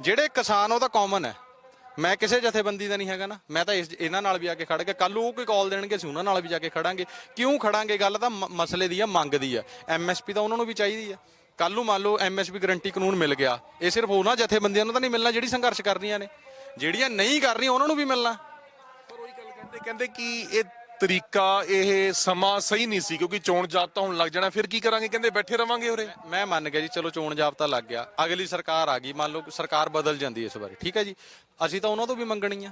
S2: ਜਿਹੜੇ ਕਿਸਾਨ ਉਹ ਤਾਂ ਕਾਮਨ ਹੈ। ਮੈਂ ਕਿਸੇ ਜਥੇਬੰਦੀ ਦਾ ਨਹੀਂ ਹੈਗਾ ਨਾ। ਮੈਂ ਤਾਂ ਇਸ ਇਹਨਾਂ ਨਾਲ ਵੀ ਆ ਕੇ ਖੜ ਗਿਆ। ਕੱਲ ਉਹ ਕੋਈ ਕਾਲ ਦੇਣਗੇ, ਅਸੀਂ ਉਹਨਾਂ ਨਾਲ ਵੀ ਜਾ ਕੇ ਖੜਾਂਗੇ। ਕਿਉਂ ਖੜਾਂਗੇ? ਗੱਲ ਤਾਂ ਮਸਲੇ ਦੀ ਆ, ਮੰਗ ਦੀ ਆ। ਐਮਐਸਪੀ ਤਾਂ ਉਹਨਾਂ ਨੂੰ ਵੀ ਚਾਹੀਦੀ ਆ। ਕੱਲ ਨੂੰ ਮੰਨ ਲਓ ਐਮਐਸਪੀ ਗਰੰਟੀ ਕਾਨੂੰਨ ਮਿਲ ਗਿਆ। ਇਹ ਸਿਰਫ ਉਹਨਾਂ ਜਥੇਬੰਦੀਆਂ ਨੂੰ ਤਾਂ ਨਹੀਂ ਮਿਲਣਾ ਜਿਹੜੀ ਸੰਘਰਸ਼ ਕਰ ਰਹੀਆਂ ਨੇ। ਜਿਹੜੀਆਂ ਨਹੀਂ ਕਰ ਰਹੀਆਂ ਉਹਨਾਂ ਨੂੰ ਵੀ ਮਿਲਣਾ।
S1: ਪਰ ਉਹੀ ਗੱਲ ਕਹਿੰਦੇ ਕਹਿੰਦੇ ਕਿ ਇਹ ਤਰੀਕਾ ਇਹ ਸਮਾਂ ਸਹੀ ਨਹੀਂ ਸੀ ਕਿਉਂਕਿ ਚੋਣ ਜਾਬਤਾ ਹੁਣ ਲੱਗ ਜਾਣਾ। ਫਿਰ ਕੀ ਕਰਾਂਗੇ? ਕਹਿੰਦੇ ਬੈਠੇ ਰਵਾਂਗੇ ਉਰੇ।
S2: ਮੈਂ ਮੰਨ ਗਿਆ ਜੀ, ਚਲੋ ਚੋਣ ਜਾਬਤਾ ਲੱਗ ਗਿਆ। ਅਗਲੀ ਸਰਕਾਰ ਆ ਗਈ। ਮੰਨ ਲਓ ਸਰਕਾਰ ਬਦਲ ਜਾਂਦੀ ਇਸ ਵਾਰੀ। ਠੀਕ ਹੈ ਜੀ? ਅਸੀਂ ਤਾਂ ਉਹਨਾਂ ਤੋਂ ਵੀ ਮੰਗਣੀ ਆ।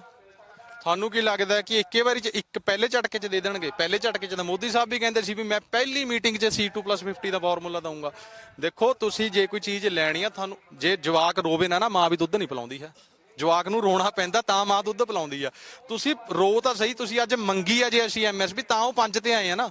S2: ਤੁਹਾਨੂੰ ਕੀ ਲੱਗਦਾ ਕਿ ਇੱਕੇ ਵਾਰੀ ਚ ਇੱਕ ਪਹਿਲੇ ਝਟਕੇ ਚ ਦੇ ਦੇਣਗੇ? ਪਹਿਲੇ ਝਟਕੇ ਚ ਤਾਂ ਮੋਦੀ ਸਾਹਿਬ ਵੀ ਕਹਿੰਦੇ ਸੀ ਵੀ ਮੈਂ ਪਹਿਲੀ ਮੀਟਿੰਗ 'ਚ C2+50 ਦਾ ਫਾਰਮੂਲਾ ਦਊਂਗਾ। ਦੇਖੋ, ਤੁਸੀਂ ਜੇ ਕੋਈ ਚੀਜ਼ ਲੈਣੀ ਆ, ਤੁਹਾਨੂੰ ਜੇ ਜਵਾਕ ਰੋਵੇ ਨਾ ਨਾ ਮਾਂ ਵੀ ਦੁੱਧ ਨਹੀਂ ਪਿਲਾਉਂਦੀ ਹੈ। ਜਵਾਕ ਨੂੰ ਰੋਣਾ ਪੈਂਦਾ, ਤਾਂ ਮਾਂ ਦੁੱਧ ਪਿਲਾਉਂਦੀ ਆ। ਤੁਸੀਂ ਰੋ ਤਾਂ ਸਹੀ, ਤੁਸੀਂ ਅੱਜ ਮੰਗੀ ਆ ਜੇ ਅਸੀਂ ਐਮਐਸਪੀ ਤਾਂ ਉਹ ਪੰਜ ਤੇ ਆਏ ਆ ਨਾ।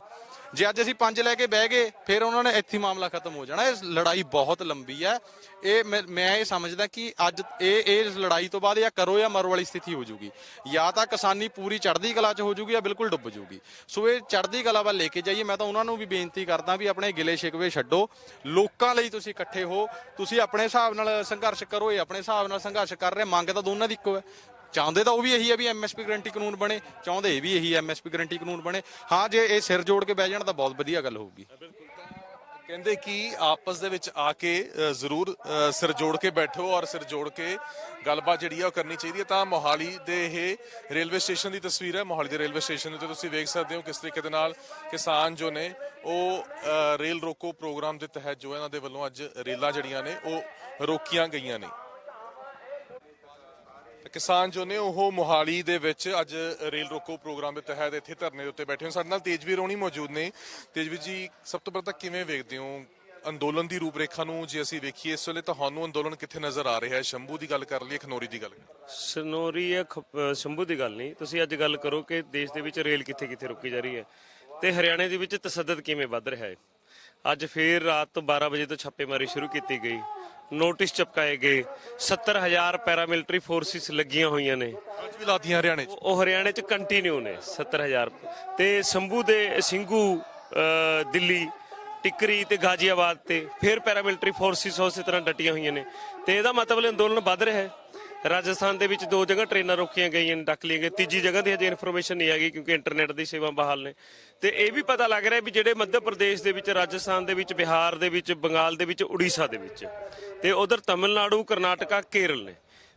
S2: ਜੇ ਅੱਜ ਅਸੀਂ ਪੰਜ ਲੈ ਕੇ ਬਹਿ ਗਏ, ਫਿਰ ਉਹਨਾਂ ਨੇ ਇੱਥੇ ਮਾਮਲਾ ਖਤਮ ਹੋ ਜਾਣਾ। ਇਹ ਲੜਾਈ ਬਹੁਤ ਲੰਬੀ ਹੈ। ਇਹ ਮੈਂ ਮੈਂ ਇਹ ਸਮਝਦਾ ਕਿ ਅੱਜ ਇਹ ਇਹ ਲੜਾਈ ਤੋਂ ਬਾਅਦ ਜਾਂ ਕਰੋ ਜਾਂ ਮਰੋ ਵਾਲੀ ਸਥਿਤੀ ਹੋ ਜੂਗੀ ਜਾਂ ਤਾਂ ਕਿਸਾਨੀ ਪੂਰੀ ਚੜ੍ਹਦੀ ਕਲਾ 'ਚ ਹੋ ਜੂਗੀ ਜਾਂ ਬਿਲਕੁਲ ਡੁੱਬ ਜੂਗੀ ਸੋ ਇਹ ਚੜ੍ਹਦੀ ਕਲਾ ਵੱਲ ਲੈ ਕੇ ਜਾਈਏ। ਮੈਂ ਤਾਂ ਉਹਨਾਂ ਨੂੰ ਵੀ ਬੇਨਤੀ ਕਰਦਾ ਵੀ ਆਪਣੇ ਗਿਲੇ ਸ਼ਿਕਵੇ ਛੱਡੋ। ਲੋਕਾਂ ਲਈ ਤੁਸੀਂ ਇਕੱਠੇ ਹੋ। ਤੁਸੀਂ ਆਪਣੇ ਹਿਸਾਬ ਨਾਲ ਸੰਘਰਸ਼ ਕਰੋ, ਇਹ ਆਪਣੇ ਹਿਸਾਬ ਨਾਲ ਸੰਘਰਸ਼ ਕਰ ਰਹੇ, ਮੰਗ ਤਾਂ ਦੋਨਾਂ ਦੀ ਇੱਕੋ ਹੈ। ਚਾਹੁੰਦੇ ਤਾਂ ਉਹ ਵੀ ਇਹੀ ਹੈ ਵੀ ਐਮਐਸਪੀ ਗਰੰਟੀ ਕਾਨੂੰਨ ਬਣੇ, ਚਾਹੁੰਦੇ ਇਹ ਵੀ ਇਹੀ ਐਮਐਸਪੀ ਗਰੰਟੀ ਕਾਨੂੰਨ ਬਣੇ। ਹਾਂ, ਜੇ ਇਹ ਸਿਰ ਜੋੜ ਕੇ ਬਹਿ ਜਾਣ ਤਾਂ ਬਹੁਤ ਵਧੀਆ ਗੱਲ ਹੋਊਗੀ।
S1: ਕਹਿੰਦੇ ਕਿ ਆਪਸ ਦੇ ਵਿੱਚ ਆ ਕੇ ਜ਼ਰੂਰ ਸਿਰ ਜੋੜ ਕੇ ਬੈਠੋ ਔਰ ਸਿਰ ਜੋੜ ਕੇ ਗੱਲਬਾਤ ਜਿਹੜੀ ਆ ਉਹ ਕਰਨੀ ਚਾਹੀਦੀ ਹੈ। ਤਾਂ ਮੋਹਾਲੀ ਦੇ ਇਹ ਰੇਲਵੇ ਸਟੇਸ਼ਨ ਦੀ ਤਸਵੀਰ ਹੈ। ਮੋਹਾਲੀ ਦੇ ਰੇਲਵੇ ਸਟੇਸ਼ਨ ਦੇ ਉੱਤੇ ਤੁਸੀਂ ਵੇਖ ਸਕਦੇ ਹੋ ਕਿਸ ਤਰੀਕੇ ਦੇ ਨਾਲ ਕਿਸਾਨ ਜੋ ਨੇ ਉਹ ਰੇਲ ਰੋਕੋ ਪ੍ਰੋਗਰਾਮ ਦੇ ਤਹਿਤ ਜੋ ਇਹਨਾਂ ਦੇ ਵੱਲੋਂ ਅੱਜ ਰੇਲਾਂ ਜਿਹੜੀਆਂ ਨੇ ਉਹ ਰੋਕੀਆਂ ਗਈਆਂ ਨੇ। ਕਿਸਾਨ ਜੋ ਨੇ, ਉਹ ਮੋਹਾਲੀ ਦੇ ਵਿੱਚ ਅੱਜ ਰੇਲ ਰੋਕੋ ਪ੍ਰੋਗਰਾਮ ਦੇ ਤਹਿਤ ਇੱਥੇ ਧਰਨੇ ਦੇ ਉੱਤੇ ਬੈਠੇ ਹੋ ਸਾਡੇ ਨਾਲ ਤੇਜਵੀਰ ਰੋਣੀ ਮੌਜੂਦ ਨੇ। ਤੇਜਵੀਰ ਜੀ, ਸਭ ਤੋਂ ਪਹਿਲਾਂ ਤਾਂ ਕਿਵੇਂ ਵੇਖਦੇ ਹੋ ਅੰਦੋਲਨ ਦੀ ਰੂਪਰੇਖਾ ਨੂੰ? ਜੇ ਅਸੀਂ ਵੇਖੀਏ ਇਸ ਵੇਲੇ ਤੁਹਾਨੂੰ ਅੰਦੋਲਨ ਕਿੱਥੇ ਨਜ਼ਰ ਆ ਰਿਹਾ ਹੈ? ਸ਼ੰਭੂ ਦੀ ਗੱਲ ਕਰ ਲਈਏ, ਖਨੌਰੀ ਦੀ ਗੱਲ
S3: ਸਨੋਰੀ ਹੈ, ਖ- ਸ਼ੰਭੂ ਦੀ ਗੱਲ ਨਹੀਂ। ਤੁਸੀਂ ਅੱਜ ਗੱਲ ਕਰੋ ਕਿ ਦੇਸ਼ ਦੇ ਵਿੱਚ ਰੇਲ ਕਿੱਥੇ ਕਿੱਥੇ ਰੁਕੀ ਜਾ ਰਹੀ ਹੈ। ਤੇ ਹਰਿਆਣੇ ਦੇ ਵਿੱਚ ਤਸੱਦਦ ਕਿਵੇਂ ਵੱਧ ਰਿਹਾ ਹੈ? ਅੱਜ ਫੇਰ ਰਾਤ ਤੋਂ 12 ਵਜੇ ਤੋਂ ਛਾਪੇਮਾਰੀ ਸ਼ੁਰੂ ਕੀਤੀ ਗਈ। ਨੋਟਿਸ ਚਪਕਾਏ ਗਏ। 70000 ਪੈਰਾਮਿਲਟਰੀ ਫੋਰਸਿਸ ਲੱਗੀਆਂ ਹੋਈਆਂ ਨੇ।
S1: ਅੱਜ ਵੀ ਲਾਤੀਆਂ ਹਰਿਆਣੇ 'ਚ?
S3: ਉਹ ਹਰਿਆਣੇ ਚ ਕੰਟੀਨਿਊ ਨੇ 70000 ਤੇ ਸੰਭੂ ਦੇ ਸਿੰਘੂ ਦਿੱਲੀ ਟਿਕਰੀ ਤੇ ਗਾਜ਼ੀਆਬਾਦ ਤੇ ਫਿਰ ਪੈਰਾਮਿਲਟਰੀ ਫੋਰਸਿਸ ਉਸੇ ਤਰ੍ਹਾਂ ਡਟੀਆਂ ਹੋਈਆਂ ਨੇ। ਤੇ ਇਹਦਾ ਮਤਲਬ ਅੰਦੋਲਨ ਵੱਧ ਰਿਹਾ ਹੈ। ਰਾਜਸਥਾਨ ਦੇ ਵਿੱਚ ਦੋ ਜਗ੍ਹਾ ਟ੍ਰੇਨਾਂ ਰੋਕੀਆਂ ਗਈਆਂ ਨੇ, ਡੱਕ ਲਈਆਂ ਗਈਆਂ। ਤੀਜੀ ਜਗ੍ਹਾ ਦੀ ਹਜੇ ਇਨਫੋਰਮੇਸ਼ਨ ਨਹੀਂ ਹੈਗੀ ਕਿਉਂਕਿ ਇੰਟਰਨੈਟ ਦੀ ਸੇਵਾ ਬਹਾਲ ਨੇ। ਤੇ ਇਹ ਵੀ ਪਤਾ ਲੱਗ ਰਿਹਾ ਵੀ ਜਿਹੜੇ ਮੱਧ ਪ੍ਰਦੇਸ਼ ਦੇ ਵਿੱਚ, ਰਾਜਸਥਾਨ ਦੇ ਵਿੱਚ, ਬਿਹਾਰ ਦੇ ਵਿੱਚ, ਬੰਗਾਲ ਦੇ ਵਿੱਚ, ਉੜੀਸਾ ਦੇ ਵਿੱਚ ਤੇ ਉਧਰ ਤਮਿਲਨਾਡੂ, ਕਰਨਾਟਕਾ, ਕੇਰਲ ਨੇ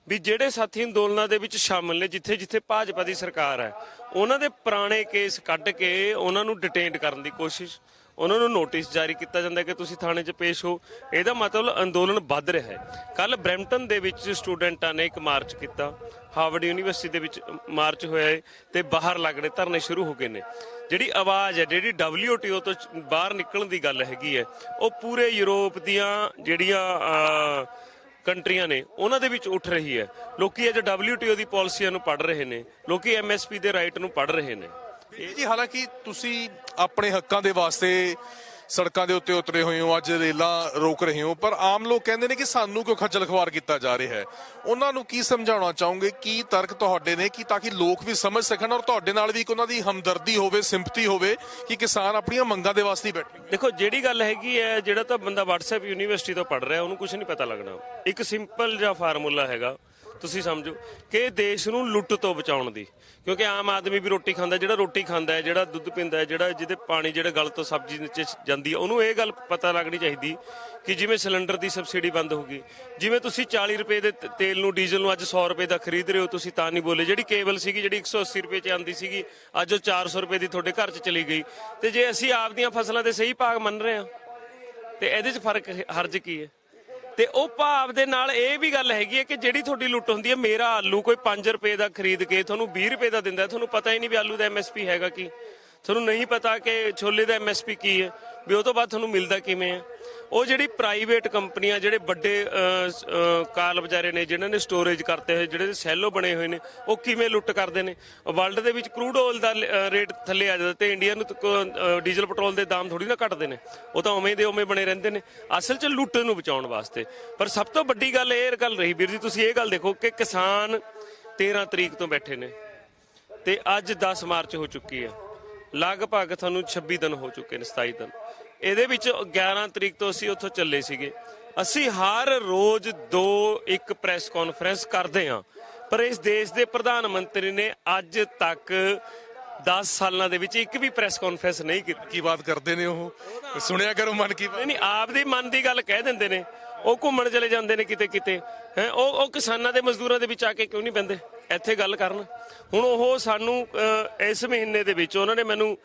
S3: ਵੀ ਜਿਹੜੇ ਸਾਥੀ ਅੰਦੋਲਨਾਂ ਦੇ ਵਿੱਚ ਸ਼ਾਮਲ ਨੇ ਜਿੱਥੇ ਜਿੱਥੇ ਭਾਜਪਾ ਦੀ ਸਰਕਾਰ ਹੈ, ਉਹਨਾਂ ਦੇ ਪੁਰਾਣੇ ਕੇਸ ਕੱਢ ਕੇ ਉਹਨਾਂ ਨੂੰ ਡਿਟੇਨ ਕਰਨ ਦੀ ਕੋਸ਼ਿਸ਼ ਉਹਨਾਂ ਨੂੰ ਨੋਟਿਸ ਜਾਰੀ ਕੀਤਾ ਜਾਂਦਾ ਕਿ ਤੁਸੀਂ ਥਾਣੇ 'ਚ ਪੇਸ਼ ਹੋ। ਇਹਦਾ ਮਤਲਬ ਅੰਦੋਲਨ ਵੱਧ ਰਿਹਾ ਹੈ। ਕੱਲ ਬ੍ਰੈਂਪਟਨ ਦੇ ਵਿੱਚ ਸਟੂਡੈਂਟਾਂ ਨੇ ਇੱਕ ਮਾਰਚ ਕੀਤਾ। ਹਾਰਵਰਡ ਯੂਨੀਵਰਸਿਟੀ ਦੇ ਵਿੱਚ ਮਾਰਚ ਹੋਇਆ ਹੈ ਤੇ ਬਾਹਰ ਲੱਗਣੇ ਧਰਨੇ ਸ਼ੁਰੂ ਹੋ ਗਏ ਨੇ। ਜਿਹੜੀ ਆਵਾਜ਼ ਹੈ, ਜਿਹੜੀ WTO ਤੋਂ ਬਾਹਰ ਨਿਕਲਣ ਦੀ ਗੱਲ ਹੈਗੀ ਹੈ, ਉਹ ਪੂਰੇ ਯੂਰਪ ਦੀਆਂ ਜਿਹੜੀਆਂ ਕੰਟਰੀਆਂ ਨੇ, ਉਹਨਾਂ ਦੇ ਵਿੱਚ ਉੱਠ ਰਹੀ ਹੈ। ਲੋਕੀ ਅੱਜ WTO ਦੀ ਪਾਲਿਸੀਆਂ ਨੂੰ ਪੜ੍ਹ ਰਹੇ ਨੇ। ਲੋਕੀ MSP ਦੇ ਰਾਈਟ ਨੂੰ ਪੜ੍ਹ ਰਹੇ ਨੇ।
S1: ਜੀ, ਹਾਲਾਂਕਿ ਤੁਸੀਂ ਆਪਣੇ ਹੱਕਾਂ ਦੇ ਵਾਸਤੇ ਸੜਕਾਂ ਦੇ ਉੱਤੇ ਉਤਰੇ ਹੋਏ ਹੋ, ਅੱਜ ਰੇਲਾਂ ਰੋਕ ਰਹੇ ਹੋ, ਪਰ ਆਮ ਲੋਕ ਕਹਿੰਦੇ ਨੇ ਕਿ ਸਾਨੂੰ ਕਿਉਂ ਖੱਜਲ ਖਵਾਰ ਕੀਤਾ ਜਾ ਰਿਹਾ ਹੈ? ਉਹਨਾਂ ਨੂੰ ਕੀ ਸਮਝਾਉਣਾ ਚਾਹੋਗੇ? ਕੀ ਤਰਕ ਤੁਹਾਡੇ ਨੇ ਕਿ ਤਾਂ ਕਿ ਲੋਕ ਵੀ ਸਮਝ ਸਕਣ ਔਰ ਤੁਹਾਡੇ ਨਾਲ ਵੀ ਇੱਕ ਉਹਨਾਂ ਦੀ ਹਮਦਰਦੀ ਹੋਵੇ ਸਿੰਪਥੀ ਹੋਵੇ ਕਿ ਕਿਸਾਨ ਆਪਣੀਆਂ ਮੰਗਾਂ ਦੇ ਵਾਸਤੇ ਬੈਠੇ
S3: ਦੇਖੋ, ਜਿਹੜੀ ਗੱਲ ਹੈਗੀ ਹੈ, ਜਿਹੜਾ ਤਾਂ ਬੰਦਾ WhatsApp ਯੂਨੀਵਰਸਿਟੀ ਤੋਂ ਪੜ੍ਹ ਰਿਹਾ, ਉਹਨੂੰ ਕੁਝ ਨਹੀਂ ਪਤਾ ਲੱਗਣਾ। ਇੱਕ ਸਿੰਪਲ ਜਿਹਾ ਫਾਰਮੂਲਾ ਹੈਗਾ ਤੁਸੀਂ ਸਮਝੋ ਕਿ ਦੇਸ਼ ਨੂੰ ਲੁੱਟ ਤੋਂ ਬਚਾਉਣ ਦੀ। ਕਿਉਂਕਿ ਆਮ ਆਦਮੀ ਵੀ ਰੋਟੀ ਖਾਂਦਾ, ਜਿਹੜਾ ਰੋਟੀ ਖਾਂਦਾ ਹੈ, ਜਿਹੜਾ ਦੁੱਧ ਪੀਂਦਾ ਹੈ, ਜਿਹੜਾ ਜਿਹਦੇ ਪਾਣੀ, ਜਿਹੜਾ ਗਲ ਤੋਂ ਸਬਜ਼ੀ ਨੀਚੇ ਜਾਂਦੀ ਹੈ, ਉਹਨੂੰ ਇਹ ਗੱਲ ਪਤਾ ਲੱਗਣੀ ਚਾਹੀਦੀ ਕਿ ਜਿਵੇਂ ਸਿਲੰਡਰ ਦੀ ਸਬਸਿਡੀ ਬੰਦ ਹੋ ਗਈ, ਜਿਵੇਂ ਤੁਸੀਂ 40 ਰੁਪਏ ਦੇ ਤੇਲ ਨੂੰ, ਡੀਜ਼ਲ ਨੂੰ ਅੱਜ 100 ਰੁਪਏ ਦਾ ਖਰੀਦ ਰਹੇ ਹੋ, ਤੁਸੀਂ ਤਾਂ ਨਹੀਂ ਬੋਲੇ। ਜਿਹੜੀ ਕੇਬਲ ਸੀਗੀ, ਜਿਹੜੀ 180 ਰੁਪਏ 'ਚ ਆਂਦੀ ਸੀਗੀ, ਅੱਜ ਉਹ 400 ਰੁਪਏ ਦੀ ਤੁਹਾਡੇ ਘਰ 'ਚ ਚਲੀ ਗਈ। ਤੇ ਜੇ ਅਸੀਂ ਆਪਦੀਆਂ ਫਸਲਾਂ ਦੇ ਸਹੀ ਭਾਗ ਮੰਨ ਰਹੇ ਹਾਂ, ਤੇ ਇਹਦੇ 'ਚ ਫ਼ਰਕ ਹਰਜ ਕੀ ਹੈ? ਤੇ ਉਹ ਭਾਵ ਦੇ ਨਾਲ ਇਹ ਵੀ ਗੱਲ ਹੈਗੀ ਹੈ ਕਿ ਜਿਹੜੀ ਤੁਹਾਡੀ ਲੁੱਟ ਹੁੰਦੀ ਹੈ, ਮੇਰਾ ਆਲੂ ਕੋਈ 5 ਰੁਪਏ ਦਾ ਖਰੀਦ ਕੇ ਤੁਹਾਨੂੰ 20 ਰੁਪਏ ਦਾ ਦਿੰਦਾ ਤੁਹਾਨੂੰ ਪਤਾ ਹੀ ਨਹੀਂ ਵੀ ਆਲੂ ਦਾ ਐਮਐਸਪੀ ਹੈਗਾ ਕੀ। ਤੁਹਾਨੂੰ ਨਹੀਂ ਪਤਾ ਕਿ ਛੋਲੇ ਦਾ ਐਮਐਸਪੀ ਕੀ ਹੈ, ਵੀ ਉਹ ਤੋਂ ਬਾਅਦ ਤੁਹਾਨੂੰ ਮਿਲਦਾ ਕਿਵੇਂ ਹੈ। ਉਹ ਜਿਹੜੀ ਪ੍ਰਾਈਵੇਟ ਕੰਪਨੀਆਂ, ਜਿਹੜੇ ਵੱਡੇ ਕਾਲ ਵਿਚਾਰੇ ਨੇ, ਜਿਨ੍ਹਾਂ ਨੇ ਸਟੋਰੇਜ ਕਰਤੇ ਹੋਏ, ਜਿਹੜੇ ਸੈਲੋ ਬਣੇ ਹੋਏ ਨੇ, ਉਹ ਕਿਵੇਂ ਲੁੱਟ ਕਰਦੇ ਨੇ? ਵਰਲਡ ਦੇ ਵਿੱਚ ਕਰੂਡ ਆਇਲ ਦਾ ਰੇਟ ਥੱਲੇ ਆ ਜਾਂਦਾ ਤੇ ਇੰਡੀਆ ਨੂੰ ਡੀਜ਼ਲ ਪੈਟਰੋਲ ਦੇ ਦਾਮ ਥੋੜੀ ਨਾ ਘਟਦੇ ਨੇ। ਉਹ ਤਾਂ ਉਵੇਂ ਦੇ ਉਵੇਂ ਬਣੇ ਰਹਿੰਦੇ ਨੇ। ਅਸਲ 'ਚ ਲੁੱਟ ਨੂੰ ਬਚਾਉਣ ਵਾਸਤੇ। ਪਰ ਸਭ ਤੋਂ ਵੱਡੀ ਗੱਲ ਇਹ ਗੱਲ ਰਹੀ ਵੀਰ ਜੀ, ਤੁਸੀਂ ਇਹ ਗੱਲ ਦੇਖੋ ਕਿ ਕਿਸਾਨ 13 ਤਰੀਕ ਤੋਂ ਬੈਠੇ ਨੇ ਤੇ ਅੱਜ 10 ਮਾਰਚ ਹੋ ਚੁੱਕੀ ਹੈ। ਲਗਭਗ ਤੁਹਾਨੂੰ 26 ਦਿਨ ਹੋ ਚੁੱਕੇ ਨੇ 27 ਦਿਨ। ਇਹਦੇ ਵਿੱਚ 11 ਤਰੀਕ ਤੋਂ ਅਸੀਂ ਉੱਥੋਂ ਚੱਲੇ ਸੀਗੇ। ਅਸੀਂ ਹਰ ਰੋਜ਼ ਦੋ ਇੱਕ ਪ੍ਰੈਸ ਕਾਨਫਰੰਸ ਕਰਦੇ ਹਾਂ ਪਰ ਇਸ ਦੇਸ਼ ਦੇ ਪ੍ਰਧਾਨ ਮੰਤਰੀ ਨੇ ਅੱਜ ਤੱਕ 10 ਸਾਲਾਂ ਦੇ ਵਿੱਚ ਇੱਕ ਵੀ ਪ੍ਰੈਸ ਕਾਨਫਰੰਸ ਨਹੀਂ ਕੀਤੀ।
S1: ਕੀ ਬਾਤ ਕਰਦੇ ਨੇ ਉਹ? ਸੁਣਿਆ ਕਰੋ ਮਨ ਕੀ ਬਾਤ।
S3: ਨਹੀਂ ਨਹੀਂ ਆਪ ਦੀ ਮਨ ਦੀ ਗੱਲ ਕਹਿ ਦਿੰਦੇ ਨੇ। ਉਹ ਘੁੰਮਣ ਚਲੇ ਜਾਂਦੇ ਨੇ ਕਿਤੇ ਕਿਤੇ। ਹੈ ਉਹ ਉਹ ਕਿਸਾਨਾਂ ਦੇ ਮਜ਼ਦੂਰਾਂ ਦੇ ਵਿੱਚ ਆ ਕੇ ਕਿਉਂ ਨਹੀਂ ਪੈਂਦੇ ਇੱਥੇ ਗੱਲ ਕਰਨ। ਹੁਣ ਉਹ ਸਾਨੂੰ ਇਸ ਮਹੀਨੇ ਦੇ ਵਿੱਚ ਉਹਨਾਂ ਨੇ ਮੈਨੂੰ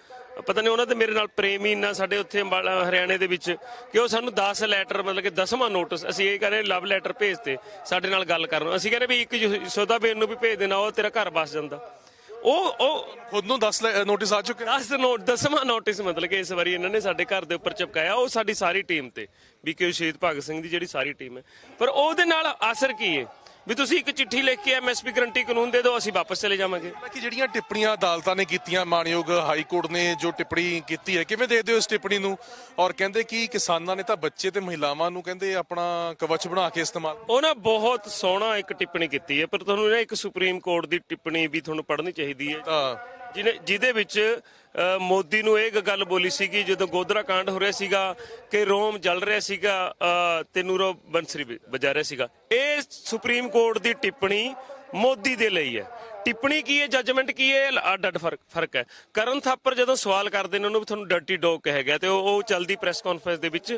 S3: ਪਤਾ ਨਹੀਂ ਉਹਨਾਂ ਦੇ ਮੇਰੇ ਨਾਲ ਪ੍ਰੇਮ ਹੀ ਇੰਨਾ ਸਾਡੇ ਉੱਥੇ ਹਰਿਆਣੇ ਦੇ ਵਿੱਚ ਕਿ ਉਹ ਸਾਨੂੰ 10 ਲੈਟਰ ਮਤਲਬ ਕਿ 10ਵਾਂ ਨੋਟਿਸ ਅਸੀਂ ਇਹ ਕਹਿੰਦੇ ਲਵ ਲੈਟਰ ਭੇਜਤੇ ਸਾਡੇ ਨਾਲ ਗੱਲ ਕਰਨ ਅਸੀਂ ਕਹਿੰਦੇ ਵੀ ਇੱਕ ਸੋਦਾ ਬੇਨ ਨੂੰ ਵੀ ਭੇਜ ਦੇਣਾ ਉਹ ਤੇਰਾ ਘਰ ਬਸ ਜਾਂਦਾ। ਉਹ ਉਹ
S1: ਖੁਦ ਨੂੰ 10 ਨੋਟਿਸ ਆ ਚੁੱਕੇ। ਨੇ
S3: 10 ਨੋਟ ਦਸਵਾਂ ਨੋਟਿਸ ਮਤਲਬ ਕਿ ਇਸ ਵਾਰੀ ਇਹਨਾਂ ਨੇ ਸਾਡੇ ਘਰ ਦੇ ਉੱਪਰ ਚਪਕਾਇਆ ਉਹ ਸਾਡੀ ਸਾਰੀ ਟੀਮ ਤੇ ਵੀ ਕਿ ਸ਼ਹੀਦ ਭਗਤ ਸਿੰਘ ਦੀ ਜਿਹੜੀ ਸਾਰੀ ਟੀਮ ਹੈ। ਪਰ ਉਹਦੇ ਨਾਲ ਅਸਰ ਕੀ ਹੈ ਵੀ ਤੁਸੀਂ ਇੱਕ ਚਿੱਠੀ ਲਿਖ ਕੇ ਐਮਐਸਪੀ ਗਰੰਟੀ ਕਾਨੂੰਨ ਦੇ ਦਿਓ ਅਸੀਂ ਵਾਪਸ ਚਲੇ ਜਾਵਾਂਗੇ।
S1: ਕਿ ਜਿਹੜੀਆਂ ਟਿੱਪਣੀਆਂ ਅਦਾਲਤਾਂ ਨੇ ਕੀਤੀਆਂ ਮਾਨਯੋਗ ਹਾਈ ਕੋਰਟ ਨੇ ਜੋ ਟਿੱਪਣੀ ਕੀਤੀ ਹੈ ਕਿਵੇਂ ਦੇਖਦੇ ਹੋ ਇਸ ਟਿੱਪਣੀ ਨੂੰ? ਔਰ ਕਹਿੰਦੇ ਕਿ ਕਿਸਾਨਾਂ ਨੇ ਤਾਂ ਬੱਚੇ ਤੇ ਮਹਿਲਾਵਾਂ ਨੂੰ ਕਹਿੰਦੇ ਆਪਣਾ ਕਵਚ ਬਣਾ ਕੇ ਇਸਤੇਮਾਲ
S3: ਉਹ ਨਾ ਬਹੁਤ ਸੋਹਣਾ ਇੱਕ ਟਿੱਪਣੀ ਕੀਤੀ ਹੈ ਪਰ ਤੁਹਾਨੂੰ ਨਾ ਇੱਕ ਸੁਪਰੀਮ ਕੋਰਟ ਦੀ ਟਿੱਪਣੀ ਵੀ ਤੁਹਾਨੂੰ ਪੜ੍ਹਨੀ ਚਾਹੀਦੀ ਹੈ।
S1: ਤਾਂ
S3: ਜਿਹਦੇ ਵਿੱਚ ਮੋਦੀ ਨੂੰ ਇਹ ਗੱਲ ਬੋਲੀ ਸੀਗੀ ਜਦੋਂ ਗੋਦਰਾ ਕਾਂਡ ਹੋ ਰਿਹਾ ਸੀਗਾ ਕਿ ਰੋਮ ਜਲ ਰਿਹਾ ਸੀਗਾ ਅ, ਤੇ ਨੂਰੋ ਬੰਸਰੀ ਵਜਾ ਰਿਹਾ ਸੀਗਾ। ਇਹ ਸੁਪਰੀਮ ਕੋਰਟ ਦੀ ਟਿੱਪਣੀ ਮੋਦੀ ਦੇ ਲਈ ਹੈ। ਟਿੱਪਣੀ ਕੀ ਹੈ ਜੱਜਮੈਂਟ ਕੀ ਹੈ ਅੱਡ ਅੱਡ ਫ਼ਰਕ ਫ਼ਰਕ ਹੈ। ਕਰਨ ਥਾਪਰ ਜਦੋਂ ਸਵਾਲ ਕਰਦੇ ਨੇ ਉਹਨੂੰ ਵੀ ਤੁਹਾਨੂੰ ਡਰਟੀ ਡੌਗ ਕਿਹਾ ਗਿਆ ਤੇ ਉਹ ਉਹ ਚਲਦੀ ਪ੍ਰੈਸ ਕਾਨਫਰੰਸ ਦੇ ਵਿੱਚ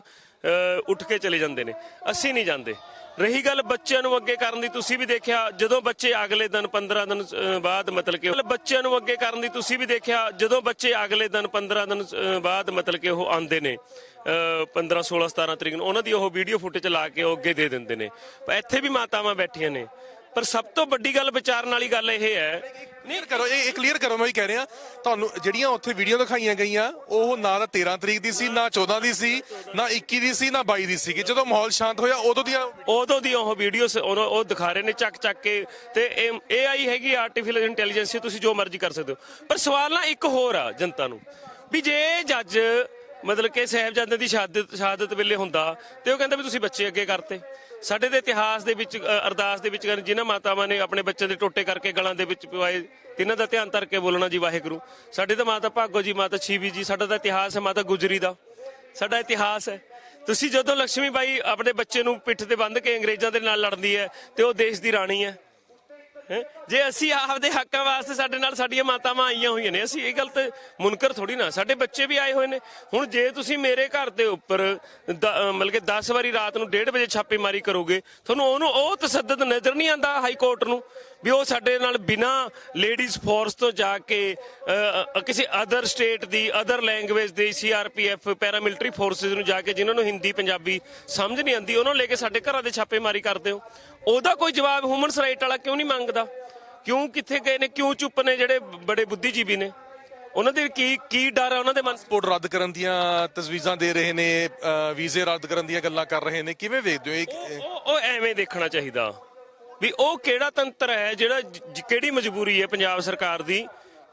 S3: ਉੱਠ ਕੇ ਚਲੇ ਜਾਂਦੇ ਨੇ। ਅਸੀਂ ਨਹੀਂ ਜਾਂਦੇ। ਰਹੀ ਗੱਲ ਬੱਚਿਆਂ ਨੂੰ ਅੱਗੇ ਕਰਨ ਦੀ ਤੁਸੀਂ ਵੀ ਦੇਖਿਆ ਜਦੋਂ ਬੱਚੇ ਅਗਲੇ ਦਿਨ 15 ਦਿਨ ਬਾਅਦ ਮਤਲਬ ਕਿ ਬੱਚਿਆਂ ਨੂੰ ਅੱਗੇ ਕਰਨ ਦੀ ਤੁਸੀਂ ਵੀ ਦੇਖਿਆ ਜਦੋਂ ਬੱਚੇ ਅਗਲੇ ਦਿਨ 15 ਦਿਨ ਬਾਅਦ ਮਤਲਬ ਕਿ ਉਹ ਆਉਂਦੇ ਨੇ ਅ, 15 16 17 ਤਰੀਕ ਨੂੰ ਉਹਨਾਂ ਦੀ ਉਹ ਵੀਡੀਓ ਫੁਟੇਜ ਲਾ ਕੇ ਉਹ ਅੱਗੇ ਦੇ ਦਿੰਦੇ ਨੇ। ਪਰ ਇੱਥੇ ਵੀ ਮਾਤਾਵਾਂ ਬੈਠੀਆਂ ਨੇ। ਪਰ ਸਭ ਤੋਂ ਵੱਡੀ ਗੱਲ ਵਿਚਾਰਨ ਵਾਲੀ ਗੱਲ ਇਹ ਹੈ।
S1: ਕਲੀਅਰ ਕਰੋ ਇਹ ਕਲੀਅਰ ਕਰੋ ਮੈਂ ਵੀ ਕਹਿ ਰਿਹਾ। ਤੁਹਾਨੂੰ ਜਿਹੜੀਆਂ ਉੱਥੇ ਵੀਡੀਓ ਦਿਖਾਈਆਂ ਗਈਆਂ ਉਹ ਨਾ ਤਾਂ 13 ਤਰੀਕ ਦੀ ਸੀ ਨਾ 14 ਦੀ ਸੀ ਨਾ 21 ਦੀ ਸੀ ਨਾ 22 ਦੀ ਸੀ ਜਦੋਂ ਮਾਹੌਲ ਸ਼ਾਂਤ ਹੋਇਆ ਉਦੋਂ ਦੀਆਂ
S3: ਉਦੋਂ ਦੀ ਉਹ ਵੀਡੀਓਸ ਉਹ ਦਿਖਾ ਰਹੇ ਨੇ ਚੱਕ ਚੱਕ ਕੇ। ਤੇ ਇਹ ਆਈ ਹੈਗੀ ਆਰਟੀਫੀਸ਼ੀਅਲ ਇੰਟੈਲੀਜੈਂਸ ਤੁਸੀਂ ਜੋ ਮਰਜ਼ੀ ਕਰ ਸਕਦੇ ਹੋ। ਪਰ ਸਵਾਲ ਨਾ ਇੱਕ ਹੋਰ ਆ ਜਨਤਾ ਨੂੰ ਵੀ ਜੇ ਜੱਜ ਮਤਲਬ ਕਿ ਸਾਹਿਬਜ਼ਾਦੇ ਦੀ ਸ਼ਹਾਦਤ ਸ਼ਹਾਦਤ ਵੇਲੇ ਹੁੰਦਾ ਤੇ ਉਹ ਕਹਿੰਦਾ ਵੀ ਤੁਸੀਂ ਬੱਚੇ ਅੱਗੇ ਕਰਤੇ। ਸਾਡੇ ਦੇ ਇਤਿਹਾਸ ਦੇ ਵਿੱਚ ਅਰਦਾਸ ਦੇ ਵਿੱਚ ਜਿਨ੍ਹਾਂ ਮਾਤਾਵਾਂ ਨੇ ਆਪਣੇ ਬੱਚੇ ਦੇ ਟੋਟੇ ਕਰਕੇ ਗਲਾਂ ਦੇ ਵਿੱਚ ਪਵਾਏ, ਤਿੰਨਾਂ ਦਾ ਧਿਆਨ ਧਰ ਕੇ ਬੋਲਣਾ ਜੀ ਵਾਹਿਗੁਰੂ। ਸਾਡੇ ਤਾਂ ਮਾਤਾ ਭਾਗੋ ਜੀ, ਮਾਤਾ ਛੀਵੀ ਜੀ, ਸਾਡਾ ਤਾਂ ਇਤਿਹਾਸ ਹੈ ਮਾਤਾ ਗੁਜਰੀ ਦਾ। ਸਾਡਾ ਇਤਿਹਾਸ ਹੈ। ਤੁਸੀਂ ਜਦੋਂ ਲక్ష్ਮੀ ਬਾਈ ਆਪਣੇ ਬੱਚੇ ਨੂੰ ਪਿੱਠ ਤੇ ਬੰਨ੍ਹ ਕੇ ਅੰਗਰੇਜ਼ਾਂ ਦੇ ਨਾਲ ਲੜਦੀ ਹੈ ਤੇ ਉਹ ਦੇਸ਼ ਦੀ ਰਾਣੀ ਹੈ। ਜੇ ਅਸੀਂ ਆਪਦੇ ਹੱਕਾਂ ਵਾਸਤੇ ਸਾਡੇ ਨਾਲ ਸਾਡੀਆਂ ਮਾਤਾਵਾਂ ਆਈਆਂ ਹੋਈਆਂ ਨੇ, ਅਸੀਂ ਇਹ ਗੱਲ ਤੇ ਮੁਨਕਰ ਥੋੜੀ ਨਾ, ਸਾਡੇ ਬੱਚੇ ਵੀ ਆਏ ਹੋਏ ਨੇ। ਹੁਣ ਜੇ ਤੁਸੀਂ ਮੇਰੇ ਘਰ ਦੇ ਉੱਪਰ ਮਤਲਬ ਕਿ 10 ਵਾਰੀ ਰਾਤ ਨੂੰ 1:30 ਵਜੇ ਛਾਪੇਮਾਰੀ ਕਰੋਗੇ, ਤੁਹਾਨੂੰ ਉਹਨੂੰ ਉਹ ਤਸੱਦਦ ਨਜ਼ਰ ਨਹੀਂ ਆਂਦਾ ਹਾਈ ਕੋਰਟ ਨੂੰ ਵੀ ਉਹ ਸਾਡੇ ਨਾਲ ਬਿਨਾ ਲੇਡੀਜ਼ ਫੋਰਸ ਤੋਂ ਜਾ ਕੇ ਕਿਸੇ ਅਦਰ ਸਟੇਟ ਦੀ ਅਦਰ ਲੈਂਗੁਏਜ ਦੀ ਸੀਆਰਪੀਐਫ ਪੈਰਾਮਿਲਟਰੀ ਫੋਰਸਸ ਨੂੰ ਜਾ ਕੇ ਜਿਨ੍ਹਾਂ ਨੂੰ ਹਿੰਦੀ, ਪੰਜਾਬੀ ਸਮਝ ਨਹੀਂ ਆਉਂਦੀ, ਉਹਨਾਂ ਨੂੰ ਲੈ ਕੇ ਸਾਡੇ ਘਰਾਂ ਦੇ ਛਾਪੇਮਾਰੀ ਕਰਦੇ ਹੋ। ਉਹਦਾ ਕੋਈ ਜਵਾਬ ਹਿਊਮਨ ਰਾਈਟ ਵਾਲਾ ਕਿਉਂ ਨਹੀਂ ਮੰਗਦਾ? ਕਿਉਂ ਕਿੱਥੇ ਗਏ ਨੇ? ਕਿਉਂ ਚੁੱਪ ਨੇ ਜਿਹੜੇ ਬੜੇ ਬੁੱਧੀਜੀਵੀ ਨੇ? ਉਹਨਾਂ ਦੇ ਕੀ ਕੀ ਡਰ ਹੈ ਉਹਨਾਂ ਦੇ ਮਨ 'ਚ?
S1: ਪਾਸਪੋਰਟ ਰੱਦ ਕਰਨ ਦੀਆਂ ਤਜਵੀਜ਼ਾਂ ਦੇ ਰਹੇ ਨੇ ਵੀਜ਼ੇ ਰੱਦ ਕਰਨ ਦੀਆਂ ਗੱਲਾਂ ਕਰ ਰਹੇ ਨੇ। ਕਿਵੇਂ ਵੇਖਦੇ ਹੋ ਇਹ?
S3: ਉਹ ਐਵੇਂ ਦੇਖਣਾ ਚਾਹੀਦਾ ਵੀ ਉਹ ਕਿਹੜਾ ਤੰਤਰ ਹੈ ਜਿਹੜਾ ਕਿਹੜੀ ਮਜਬੂਰੀ ਹੈ ਪੰਜਾਬ ਸਰਕਾਰ ਦੀ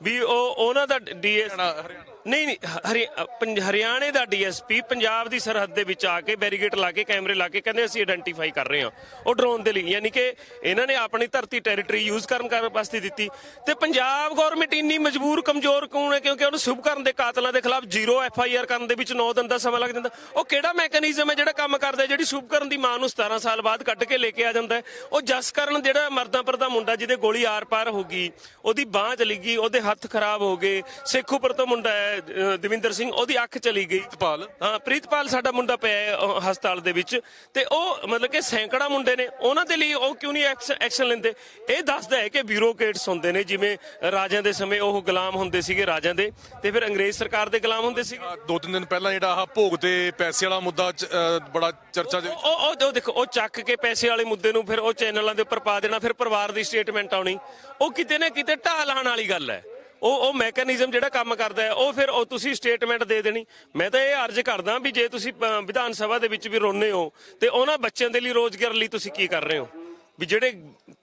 S3: ਵੀ ਉਹ ਉਹਨਾਂ ਦਾ ਡੀਐਸ
S1: ਹਰਿਆਣਾ।
S3: ਨਹੀਂ ਨਹੀਂ, ਹ- ਪੰਜ- ਹਰਿਆਣੇ ਦਾ ਡੀਐਸਪੀ ਪੰਜਾਬ ਦੀ ਸਰਹੱਦ ਦੇ ਵਿੱਚ ਆ ਕੇ ਬੈਰੀਗੇਟ ਲਾ ਕੇ ਕੈਮਰੇ ਲਾ ਕੇ ਕਹਿੰਦੇ ਅਸੀਂ ਆਇਡੈਂਟੀਫਾਈ ਕਰ ਰਹੇ ਹਾਂ। ਉਹ ਡਰੋਨ ਦੇ ਲਈ, ਯਾਨੀ ਕਿ ਇਹਨਾਂ ਨੇ ਆਪਣੀ ਧਰਤੀ ਟੈਰੀਟਰੀ ਯੂਜ਼ ਕਰਨ ਕਰ ਵਾਸਤੇ ਦਿੱਤੀ। ਤੇ ਪੰਜਾਬ ਗਵਰਨਮੈਂਟ ਇੰਨੀ ਮਜਬੂਰ, ਕਮਜ਼ੋਰ ਕਿਉਂ ਹੈ ਕਿਉਂਕਿ ਉਹਨੂੰ ਸ਼ੁਭਕਰਨ ਦੇ ਕਾਤਲਾਂ ਦੇ ਖਿਲਾਫ ਜ਼ੀਰੋ ਐਫ ਆਈ ਆਰ ਕਰਨ ਦੇ ਵਿੱਚ 9 ਦਿਨ ਦਾ ਸਮਾਂ ਲੱਗ ਜਾਂਦਾ। ਉਹ ਕਿਹੜਾ ਮੈਕੈਨਿਜ਼ਮ ਹੈ ਜਿਹੜਾ ਕੰਮ ਕਰਦਾ ਹੈ? ਜਿਹੜੀ ਸ਼ੁਭਕਰਨ ਦੀ ਮਾਂ ਨੂੰ 17 ਸਾਲ ਬਾਅਦ ਕੱਢ ਕੇ ਲੈ ਕੇ ਆ ਜਾਂਦਾ ਉਹ ਜਸ ਕਰਨ ਜਿਹੜਾ ਮਰਦਾਂ ਪਰ ਦਾ ਮੁੰਡਾ ਜਿਹਦੇ ਗੋਲੀ ਆਰ ਪਾਰ ਹੋ ਗਈ, ਉਹਦੀ ਬਾਹ ਚਲੀ ਗਈ, ਉਹਦੇ ਹੱਥ ਖਰਾਬ ਹੋ ਗਏ, ਸੇਖੂਪੁਰ ਤੋਂ ਮੁੰਡਾ ਹੈ ਦਵਿੰਦਰ ਸਿੰਘ ਉਹਦੀ ਅੱਖ ਚਲੀ ਗਈ
S1: ਪਾਲ
S3: ਹਾਂ ਪ੍ਰੀਤਪਾਲ ਸਾਡਾ ਮੁੰਡਾ ਪਿਆ ਹੈ, ਹਸਪਤਾਲ ਦੇ ਵਿੱਚ। ਤੇ ਉਹ ਮਤਲਬ ਕਿ ਸੈਂਕੜਾ ਮੁੰਡੇ ਨੇ ਉਹਨਾਂ ਦੇ ਲਈ ਉਹ ਕਿਉਂ ਨਹੀਂ ਐਕਸ਼ਨ ਲੈਂਦੇ? ਇਹ ਦੱਸਦਾ ਹੈ ਕਿ ਬਿਊਰੋਕਰੇਟਸ ਹੁੰਦੇ ਨੇ ਜਿਵੇਂ ਰਾਜਿਆਂ ਦੇ ਸਮੇਂ ਉਹ ਗੁਲਾਮ ਹੁੰਦੇ ਸੀਗੇ ਰਾਜਿਆਂ ਦੇ ਤੇ ਫਿਰ ਅੰਗਰੇਜ਼ ਸਰਕਾਰ ਦੇ ਗੁਲਾਮ ਹੁੰਦੇ ਸੀਗੇ।
S1: ਦੋ ਤਿੰਨ ਦਿਨ ਪਹਿਲਾਂ ਜਿਹੜਾ ਆਹ ਭੋਗ ਤੇ ਪੈਸੇ ਵਾਲਾ ਮੁੱਦਾ ਬੜਾ ਚਰਚਾ ਦੇ
S3: ਉਹ ਉਹ ਉਹ ਦੇਖੋ ਉਹ ਚੱਕ ਕੇ ਪੈਸੇ ਵਾਲੇ ਮੁੱਦੇ ਨੂੰ ਫਿਰ ਉਹ ਚੈਨਲਾਂ ਦੇ ਉੱਪਰ ਪਾ ਦੇਣਾ ਫਿਰ ਪਰਿਵਾਰ ਦੀ ਸਟੇਟਮੈਂਟ ਆਉਣੀ। ਉਹ ਕਿਤੇ ਨਾ ਕਿਤੇ ਢਾਹ ਲਾਉਣ ਵਾਲੀ ਗੱਲ ਹੈ। ਉਹ ਉਹ ਮੈਕੈਨਿਜ਼ਮ ਜਿਹੜਾ ਕੰਮ ਕਰਦਾ ਹੈ, ਉਹ ਫਿਰ ਉਹ ਤੁਸੀਂ ਸਟੇਟਮੈਂਟ ਦੇ ਦੇਣੀ। ਮੈਂ ਤਾਂ ਇਹ ਅਰਜ਼ ਕਰਦਾ ਵੀ ਜੇ ਤੁਸੀਂ ਵਿਧਾਨ ਸਭਾ ਦੇ ਵਿੱਚ ਵੀ ਰੋਨੇ ਹੋ, ਤੇ ਉਹਨਾਂ ਬੱਚਿਆਂ ਦੇ ਲਈ ਰੋਜ਼ਗਾਰ ਲਈ ਤੁਸੀਂ ਕੀ ਕਰ ਰਹੇ ਹੋ? ਵੀ ਜਿਹੜੇ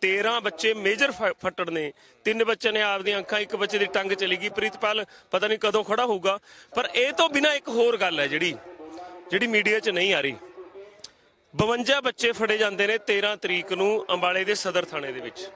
S3: 13 ਬੱਚੇ ਮੇਜਰ ਫੱਟੜ ਨੇ, ਤਿੰਨ ਬੱਚੇ ਨੇ ਆਪਦੀਆਂ ਅੱਖਾਂ, ਇੱਕ ਬੱਚੇ ਦੀ ਟੰਗ ਚਲੀ ਗਈ, ਪ੍ਰੀਤਪਾਲ ਪਤਾ ਨਹੀਂ ਕਦੋਂ ਖੜਾ ਹੋਊਗਾ। ਪਰ ਇਹ ਤੋਂ ਬਿਨਾ ਇੱਕ ਹੋਰ ਗੱਲ ਹੈ ਜਿਹੜੀ ਜਿਹੜੀ ਮੀਡੀਆ 'ਚ ਨਹੀਂ ਆ ਰਹੀ। 52 ਬੱਚੇ ਫੜੇ ਜਾਂਦੇ ਨੇ 13 ਤਰੀਕ ਨੂੰ ਅੰਬਾਲੇ ਦੇ ਸਦਰ ਥਾਣੇ ਦੇ ਵਿੱਚ।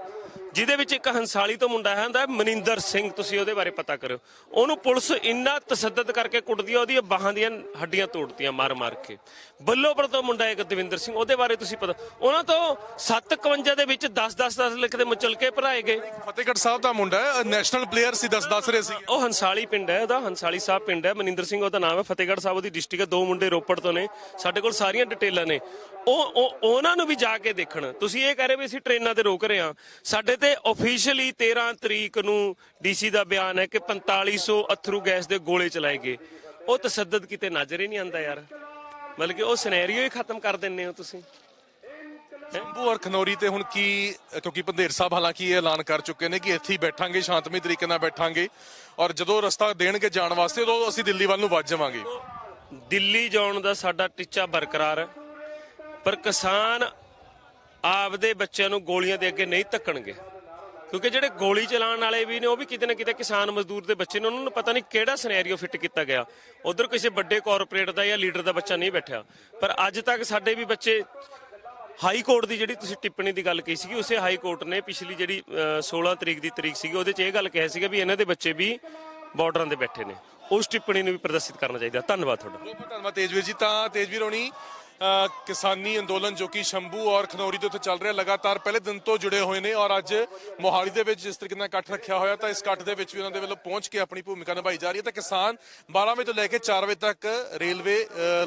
S3: ਜਿਹਦੇ ਵਿੱਚ ਇੱਕ ਹੰਸਾਲੀ ਤੋਂ ਮੁੰਡਾ ਹੈ ਹੁੰਦਾ ਮਨਿੰਦਰ ਸਿੰਘ ਤੁਸੀਂ ਉਹਦੇ ਬਾਰੇ ਪਤਾ ਕਰਿਓ। ਉਹਨੂੰ ਪੁਲਿਸ ਇੰਨਾ ਤਸੱਦਦ ਕਰਕੇ ਕੁੱਟਦੀ ਆ ਉਹਦੀਆਂ ਬਾਹਾਂ ਦੀਆਂ ਹੱਡੀਆਂ ਤੋੜਤੀਆਂ ਮਾਰ-ਮਾਰ ਕੇ। ਬੱਲੋਪੁਰ ਤੋਂ ਮੁੰਡਾ ਇੱਕ ਦਵਿੰਦਰ ਸਿੰਘ ਉਹਦੇ ਬਾਰੇ ਤੁਸੀਂ ਪਤਾ ਉਹਨਾਂ ਤੋਂ 751 ਦੇ ਵਿੱਚ 10-10 10 ਲਿਖਦੇ ਮੁਚਲ ਕੇ ਭਰਾਏ ਗਏ।
S1: ਫਤਿਹਗੜ੍ਹ ਸਾਹਿਬ ਦਾ ਮੁੰਡਾ ਹੈ ਨੈਸ਼ਨਲ ਪਲੇਅਰ ਸੀ ਦੱਸ ਦੱਸ ਰਹੇ ਸੀ।
S3: ਉਹ ਹੰਸਾਲੀ ਪਿੰਡ ਹੈ ਉਹਦਾ ਹੰਸਾਲੀ ਸਾਹਿਬ ਪਿੰਡ ਹੈ ਮਨਿੰਦਰ ਸਿੰਘ ਉਹਦਾ ਨਾਮ ਹੈ। ਫਤਿਹਗੜ੍ਹ ਸਾਹਿਬ ਦੀ ਡਿਸਟ੍ਰਿਕਟ ਹੈ ਦੋ ਮੁੰਡੇ ਰੋਪੜ ਤੋਂ ਨੇ ਸਾਡੇ ਕੋਲ ਸਾਰੀਆਂ ਡਿਟੇਲਾਂ ਨੇ। ਉਹ ਉਹ- ਉਹਨਾਂ ਨੂੰ ਵੀ ਜਾ ਕੇ ਦੇਖਣ। ਤੁਸੀਂ ਇਹ ਕਹਿ ਰਹੇ ਵੀ ਅਸੀਂ ਟ੍ਰੇਨਾਂ ਤੇ ਰੋਕ ਰਹੇ ਹਾਂ। ਸਾਡੇ ਤੇ ਆਫੀਸ਼ੀਅਲੀ 13 ਤਰੀਕ ਨੂੰ ਡੀਸੀ ਦਾ ਬਿਆਨ ਹੈ ਕਿ 4500 ਅਥਰੂ ਗੈਸ ਦੇ ਗੋਲੇ ਚਲਾਏ ਗਏ। ਉਹ ਤਸੱਦਦ ਕਿਤੇ ਨਜ਼ਰ ਹੀ ਨਹੀਂ ਆਉਂਦਾ ਯਾਰ। ਮਤਲਬ ਕਿ ਉਹ ਸਿਨੈਰੀਓ ਹੀ ਖਤਮ ਕਰ ਦਿੰਨੇ ਹੋ ਤੁਸੀਂ।
S1: ਸ਼ੰਭੂ ਔਰ ਖਨੌਰੀ ਤੇ ਹੁਣ ਕੀ ਕਿਉਂਕਿ ਪੰਧੇਰ ਸਾਹਿਬ ਹਾਲਾਂਕਿ ਇਹ ਐਲਾਨ ਕਰ ਚੁੱਕੇ ਨੇ ਕਿ ਇੱਥੇ ਹੀ ਬੈਠਾਂਗੇ ਸ਼ਾਂਤਮਈ ਤਰੀਕੇ ਨਾਲ ਬੈਠਾਂਗੇ ਔਰ ਜਦੋਂ ਰਸਤਾ ਦੇਣਗੇ ਜਾਣ ਵਾਸਤੇ ਉਦੋਂ ਅਸੀਂ ਦਿੱਲੀ ਵੱਲ ਨੂੰ ਵੱਜ ਜਾਵਾਂਗੇ।
S3: ਦਿੱਲੀ ਜਾਣ ਦਾ ਸਾਡਾ ਟੀਚਾ ਬਰਕਰਾਰ ਹੈ ਪਰ ਕਿਸਾਨ ਆਪਦੇ ਬੱਚਿਆਂ ਨੂੰ ਗੋਲੀਆਂ ਦੇ ਅੱਗੇ ਨਹੀਂ ਧੱਕਣਗੇ। ਕਿਉਂਕਿ ਜਿਹੜੇ ਗੋਲੀ ਚਲਾਉਣ ਵਾਲੇ ਵੀ ਨੇ ਉਹ ਵੀ ਕਿਤੇ ਨਾ ਕਿਤੇ ਕਿਸਾਨ ਮਜ਼ਦੂਰ ਦੇ ਬੱਚੇ ਨੇ ਉਹਨਾਂ ਨੂੰ ਪਤਾ ਨਹੀਂ ਕਿਹੜਾ ਸਿਨੈਰੀਓ ਫਿੱਟ ਕੀਤਾ ਗਿਆ। ਉਧਰ ਕਿਸੇ ਵੱਡੇ ਕਾਰਪੋਰੇਟ ਦਾ ਜਾਂ ਲੀਡਰ ਦਾ ਬੱਚਾ ਨਹੀਂ ਬੈਠਿਆ। ਪਰ ਅੱਜ ਤੱਕ ਸਾਡੇ ਵੀ ਬੱਚੇ ਹਾਈ ਕੋਰਟ ਦੀ ਜਿਹੜੀ ਤੁਸੀਂ ਟਿੱਪਣੀ ਦੀ ਗੱਲ ਕਹੀ ਸੀਗੀ ਉਸੇ ਹਾਈ ਕੋਰਟ ਨੇ ਪਿਛਲੀ ਜਿਹੜੀ ਅਹ, 16 ਤਰੀਕ ਦੀ ਤਰੀਕ ਸੀਗੀ ਉਹਦੇ 'ਚ ਇਹ ਗੱਲ ਕਿਹਾ ਸੀਗਾ ਵੀ ਇਹਨਾਂ ਦੇ ਬੱਚੇ ਵੀ ਬਾਰਡਰਾਂ ਦੇ ਬੈਠੇ ਨੇ। ਉਸ ਟਿੱਪਣੀ ਨੂੰ ਵੀ ਪ੍ਰਦਰਸ਼ਿਤ ਕਰਨਾ ਚਾਹੀਦਾ। ਧੰਨਵਾਦ ਤੁਹਾਡਾ।
S1: ਬਹੁਤ ਧੰਨਵਾਦ ਤੇਜਵੀਰ ਜੀ। ਤਾਂ ਤੇਜਵੀਰ ਹੋਣੀ ਕਿਸਾਨੀ ਅੰਦੋਲਨ ਜੋ ਕਿ ਸ਼ੰਭੂ ਔਰ ਖਨੌਰੀ ਦੇ ਉੱਤੇ ਚੱਲ ਰਿਹਾ, ਲਗਾਤਾਰ ਪਹਿਲੇ ਦਿਨ ਤੋਂ ਜੁੜੇ ਹੋਏ ਨੇ ਔਰ ਅੱਜ ਮੋਹਾਲੀ ਦੇ ਵਿੱਚ ਜਿਸ ਤਰੀਕੇ ਨਾਲ ਇਕੱਠ ਰੱਖਿਆ ਹੋਇਆ, ਤਾਂ ਇਸ ਇਕੱਠ ਦੇ ਵਿੱਚ ਵੀ ਉਹਨਾਂ ਦੇ ਵੱਲੋਂ ਪਹੁੰਚ ਕੇ ਆਪਣੀ ਭੂਮਿਕਾ ਨਿਭਾਈ ਜਾ ਰਹੀ ਹੈ। ਤਾਂ ਕਿਸਾਨ 12 ਵਜੇ ਤੋਂ ਲੈ ਕੇ 4 ਵਜੇ ਤੱਕ ਰੇਲਵੇ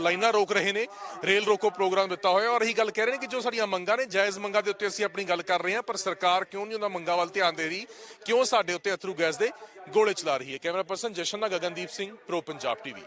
S1: ਲਾਈਨਾਂ ਰੋਕ ਰਹੇ ਨੇ, ਰੇਲ ਰੋਕੋ ਪ੍ਰੋਗਰਾਮ ਦਿੱਤਾ ਹੋਇਆ ਔਰ ਇਹੀ ਗੱਲ ਕਹਿ ਰਹੇ ਨੇ ਕਿ ਜੋ ਸਾਡੀਆਂ ਮੰਗਾਂ ਨੇ, ਜਾਇਜ਼ ਮੰਗਾਂ ਦੇ ਉੱਤੇ ਅਸੀਂ ਆਪਣੀ ਗੱਲ ਕਰ ਰਹੇ ਹਾਂ, ਪਰ ਸਰਕਾਰ ਕਿਉਂ ਨਹੀਂ ਉਹਨਾਂ ਮੰਗਾਂ ਵੱਲ ਧਿਆਨ ਦੇ ਰਹੀ? ਕਿਉਂ ਸਾਡੇ ਉੱਤੇ ਅਥਰੂ ਗੈਸ ਦੇ ਗੋਲੇ ਚਲਾ ਰਹੀ ਹੈ? ਕੈਮਰਾ ਪਰਸਨ ਜਸ਼ਨ ਨਾਲ ਗਗਨਦੀਪ ਸਿੰਘ, ਪ੍ਰੋ ਪੰਜਾਬ ਟੀਵੀ।